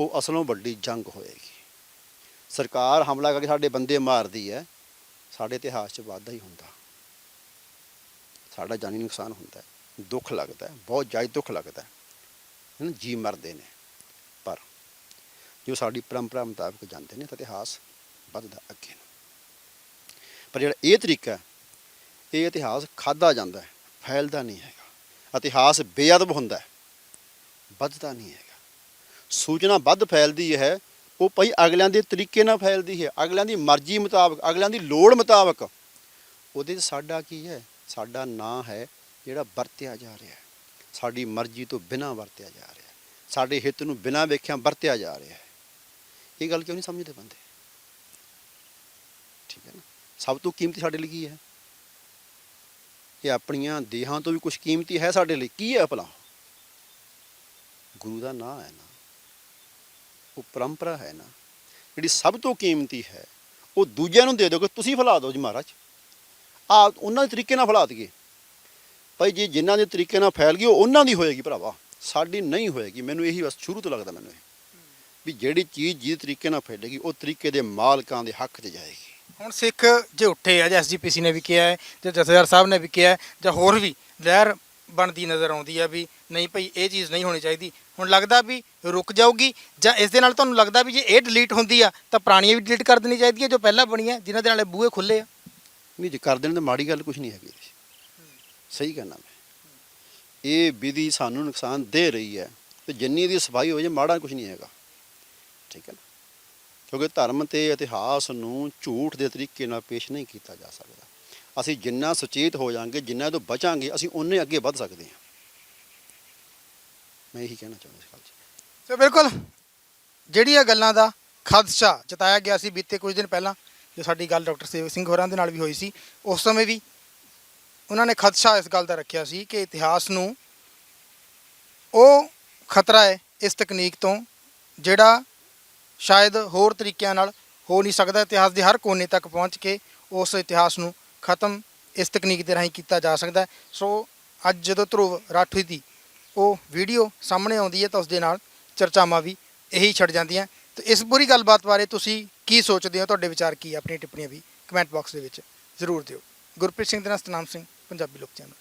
ਉਹ ਅਸਲੋਂ ਵੱਡੀ ਜੰਗ ਹੋਏਗੀ। ਸਰਕਾਰ ਹਮਲਾ ਕਰਕੇ ਸਾਡੇ ਬੰਦੇ ਮਾਰਦੀ ਹੈ, ਸਾਡੇ ਇਤਿਹਾਸ 'ਚ ਵਾਧਾ ਹੀ ਹੁੰਦਾ। ਸਾਡਾ ਜਾਨੀ ਨੁਕਸਾਨ ਹੁੰਦਾ ਦੁੱਖ ਲੱਗਦਾ ਬਹੁਤ ਜ਼ਿਆਦਾ ਦੁੱਖ ਲੱਗਦਾ ਹੈ। ਹਨ ਜੀ ਮਰਦੇ ਨੇ। ਪਰ ਜੋ ਸਾਡੀ ਪਰੰਪਰਾ ਮੁਤਾਬਕ ਜਾਂਦੇ ਨੇ, ਤਾਂ ਇਤਿਹਾਸ ਵੱਧਦਾ ਅੱਗੇ ਨੂੰ। ਪਰ ਜਿਹੜਾ ਇਹ ਤਰੀਕਾ ਇਹ ਇਤਿਹਾਸ ਖਾਦਾ ਜਾਂਦਾ ਹੈ, ਫੈਲਦਾ ਨਹੀਂ ਹੈਗਾ। ਇਤਿਹਾਸ ਬੇਅਦਬ ਹੁੰਦਾ ਹੈ। ਵੱਧਦਾ ਨਹੀਂ ਹੈਗਾ। ਸੂਚਨਾ ਵੱਧ ਫੈਲਦੀ ਹੈ, ਉਹ ਭਾਈ ਅਗਲਿਆਂ ਦੇ ਤਰੀਕੇ ਨਾਲ ਫੈਲਦੀ ਹੈ। ਅਗਲਿਆਂ ਦੀ ਮਰਜ਼ੀ ਮੁਤਾਬਕ, ਅਗਲਿਆਂ ਦੀ ਲੋੜ ਮੁਤਾਬਕ। ਉਹਦੇ 'ਚ ਸਾਡਾ ਕੀ ਹੈ? ਸਾਡਾ ਨਾਂ ਹੈ ਜਿਹੜਾ ਵਰਤਿਆ ਜਾ ਰਿਹਾ ਹੈ। ਸਾਡੀ ਮਰਜ਼ੀ ਤੋਂ ਬਿਨਾਂ ਵਰਤਿਆ ਜਾ ਰਿਹਾ ਹੈ। ਸਾਡੇ ਹਿੱਤ ਨੂੰ ਬਿਨਾਂ ਵੇਖਿਆ ਵਰਤਿਆ ਜਾ ਰਿਹਾ ਹੈ। ਇਹ ਗੱਲ ਕਿਉਂ ਨਹੀਂ ਸਮਝਦੇ ਬੰਦੇ? ਠੀਕ ਹੈ ਨਾ? ਸਭ ਤੋਂ ਕੀਮਤੀ ਸਾਡੇ ਲਈ ਕੀ ਹੈ? ਇਹ ਆਪਣੀਆਂ ਦੇਹਾਂ ਤੋਂ ਵੀ ਕੁਝ ਕੀਮਤੀ ਹੈ ਸਾਡੇ ਲਈ। ਕੀ ਹੈ ਭਲਾ? ਗੁਰੂ ਦਾ ਨਾਂ ਹੈ ਨਾ, ਉਹ ਪਰੰਪਰਾ ਹੈ ਨਾ, ਜਿਹੜੀ ਸਭ ਤੋਂ ਕੀਮਤੀ ਹੈ, ਉਹ ਦੂਜਿਆਂ ਨੂੰ ਦੇ ਦਿਓ ਕਿ ਤੁਸੀਂ ਫੈਲਾ ਦਿਓ ਜੀ ਮਹਾਰਾਜ। ਆ ਉਹਨਾਂ ਦੇ ਤਰੀਕੇ ਨਾਲ ਫੈਲਾ ਦਈਏ। ਭਾਈ ਜੀ, ਜਿਨ੍ਹਾਂ ਦੇ ਤਰੀਕੇ ਨਾਲ ਫੈਲ ਗਈ, ਉਹ ਉਹਨਾਂ ਦੀ ਹੋਏਗੀ ਭਰਾਵਾ। ਸਾਡੀ ਨਹੀਂ ਹੋਏਗੀ। ਮੈਨੂੰ ਇਹੀ ਬਸ ਸ਼ੁਰੂ ਤੋਂ ਲੱਗਦਾ ਮੈਨੂੰ ਇਹ, ਵੀ ਜਿਹੜੀ ਚੀਜ਼ ਜਿਹਦੇ ਤਰੀਕੇ ਨਾਲ ਫੈਲੇਗੀ, ਉਹ ਤਰੀਕੇ ਦੇ ਮਾਲਕਾਂ ਦੇ ਹੱਕ 'ਚ ਜਾਏਗੀ। ਹੁਣ ਸਿੱਖ ਜੇ ਉੱਠੇ ਆ, ਜਾਂ ਐਸਜੀਪੀਸੀ ਨੇ ਵੀ ਕਿਹਾ ਹੈ, ਜਾਂ ਜਥੇਦਾਰ ਸਾਹਿਬ ਨੇ ਵੀ ਕਿਹਾ ਜਾਂ ਹੋਰ ਵੀ ਲਹਿਰ ਬਣਦੀ ਨਜ਼ਰ ਆਉਂਦੀ ਆ ਵੀ ਨਹੀਂ ਭਈ, ਇਹ ਚੀਜ਼ ਨਹੀਂ ਹੋਣੀ ਚਾਹੀਦੀ। ਹੁਣ ਲੱਗਦਾ ਵੀ ਰੁਕ ਜਾਊਗੀ ਜਾਂ ਇਸ ਦੇ ਨਾਲ ਤੁਹਾਨੂੰ ਲੱਗਦਾ ਵੀ ਜੇ ਇਹ ਡਿਲੀਟ ਹੁੰਦੀ ਆ, ਤਾਂ ਪੁਰਾਣੀਆਂ ਵੀ ਡਿਲੀਟ ਕਰ ਦੇਣੀ ਚਾਹੀਦੀ ਹੈ ਜੋ ਪਹਿਲਾਂ ਬਣੀਆਂ, ਜਿਨ੍ਹਾਂ ਦੇ ਨਾਲ ਇਹ ਬੂਹੇ ਖੁੱਲੇ ਆ। ਨਹੀਂ ਜੇ, ਕਰ ਦੇਣ ਤਾਂ ਮਾੜੀ ਗੱਲ ਕੁਝ ਨਹੀਂ ਹੈਗੀ ਇਹਦੇ 'ਚ। ਸਹੀ ਕਹਿਣਾ ਮੈਂ। ਇਹ ਵਿਧੀ ਸਾਨੂੰ ਨੁਕਸਾਨ ਦੇ ਰਹੀ ਹੈ ਤੇ ਜਿੰਨੀ ਦੀ ਸਫ਼ਾਈ ਹੋ ਜੇ ਮਾੜਾ ਕੁਝ ਨਹੀਂ ਹੈਗਾ। ਠੀਕ ਹੈ ਨਾ? ਕਿਉਂਕਿ ਧਰਮ ਤੇ ਇਤਿਹਾਸ ਨੂੰ ਝੂਠ ਦੇ ਤਰੀਕੇ ਨਾਲ ਪੇਸ਼ ਨਹੀਂ ਕੀਤਾ ਜਾ ਸਕਦਾ। ਅਸੀਂ ਜਿੰਨਾ ਸੁਚੇਤ ਹੋ ਜਾਾਂਗੇ ਜਿੰਨਾ ਤੋਂ ਬਚਾਂਗੇ, ਅਸੀਂ ਉਨੇ ਅੱਗੇ ਵੱਧ ਸਕਦੇ ਹਾਂ। ਮੈਂ ਇਹੀ ਕਹਿਣਾ ਚਾਹੁੰਦਾ ਇਸ ਗੱਲ 'ਚ। ਸੋ ਬਿਲਕੁਲ, ਜਿਹੜੀਆਂ ਗੱਲਾਂ ਦਾ ਖਦਸ਼ਾ ਜਤਾਇਆ ਗਿਆ ਸੀ ਬੀਤੇ ਕੁਝ ਦਿਨ ਪਹਿਲਾਂ, ਜੋ ਸਾਡੀ ਗੱਲ ਡਾਕਟਰ ਸੇਵ ਸਿੰਘ ਹੋਰਾਂ ਦੇ ਨਾਲ ਵੀ ਹੋਈ ਸੀ, ਉਸ ਸਮੇਂ ਵੀ ਉਹਨਾਂ ਨੇ ਖਦਸ਼ਾ ਇਸ ਗੱਲ ਦਾ ਰੱਖਿਆ ਸੀ ਕਿ ਇਤਿਹਾਸ ਨੂੰ ਉਹ ਖਤਰਾ ਹੈ ਇਸ ਤਕਨੀਕ ਤੋਂ, ਜਿਹੜਾ ਸ਼ਾਇਦ ਹੋਰ ਤਰੀਕਿਆਂ ਨਾਲ ਹੋ ਨਹੀਂ ਸਕਦਾ ਇਤਿਹਾਸ ਦੇ ਹਰ ਕੋਨੇ ਤੱਕ ਪਹੁੰਚ ਕੇ ਉਸ ਇਤਿਹਾਸ ਨੂੰ ਖਤਮ ਇਸ ਤਕਨੀਕ ਦੇ ਰਾਹੀਂ ਕੀਤਾ ਜਾ ਸਕਦਾ ਸੋ ਅੱਜ ਜਦੋਂ ਧਰੁਵ ਰਾਠੀ ਦੀ ਉਹ ਵੀਡੀਓ ਸਾਹਮਣੇ ਆਉਂਦੀ ਹੈ ਤਾਂ ਉਸ ਦੇ ਨਾਲ ਚਰਚਾਵਾਂ ਵੀ ਇਹੀ ਛੱਡ ਜਾਂਦੀਆਂ। ਤੇ ਇਸ ਪੂਰੀ ਗੱਲਬਾਤ ਬਾਰੇ ਤੁਸੀਂ ਕੀ ਸੋਚਦੇ ਹੋ? ਤੁਹਾਡੇ ਵਿਚਾਰ ਕੀ ਆ? ਆਪਣੀਆਂ ਟਿੱਪਣੀਆਂ ਵੀ ਕਮੈਂਟ ਬਾਕਸ ਦੇ ਵਿੱਚ ਜ਼ਰੂਰ ਦਿਓ। ਗੁਰਪ੍ਰੀਤ ਸਿੰਘ ਦੇ ਨਾਲ ਸਤਨਾਮ ਸਿੰਘ, ਪੰਜਾਬੀ ਲੋਕ ਚੈਨਲ।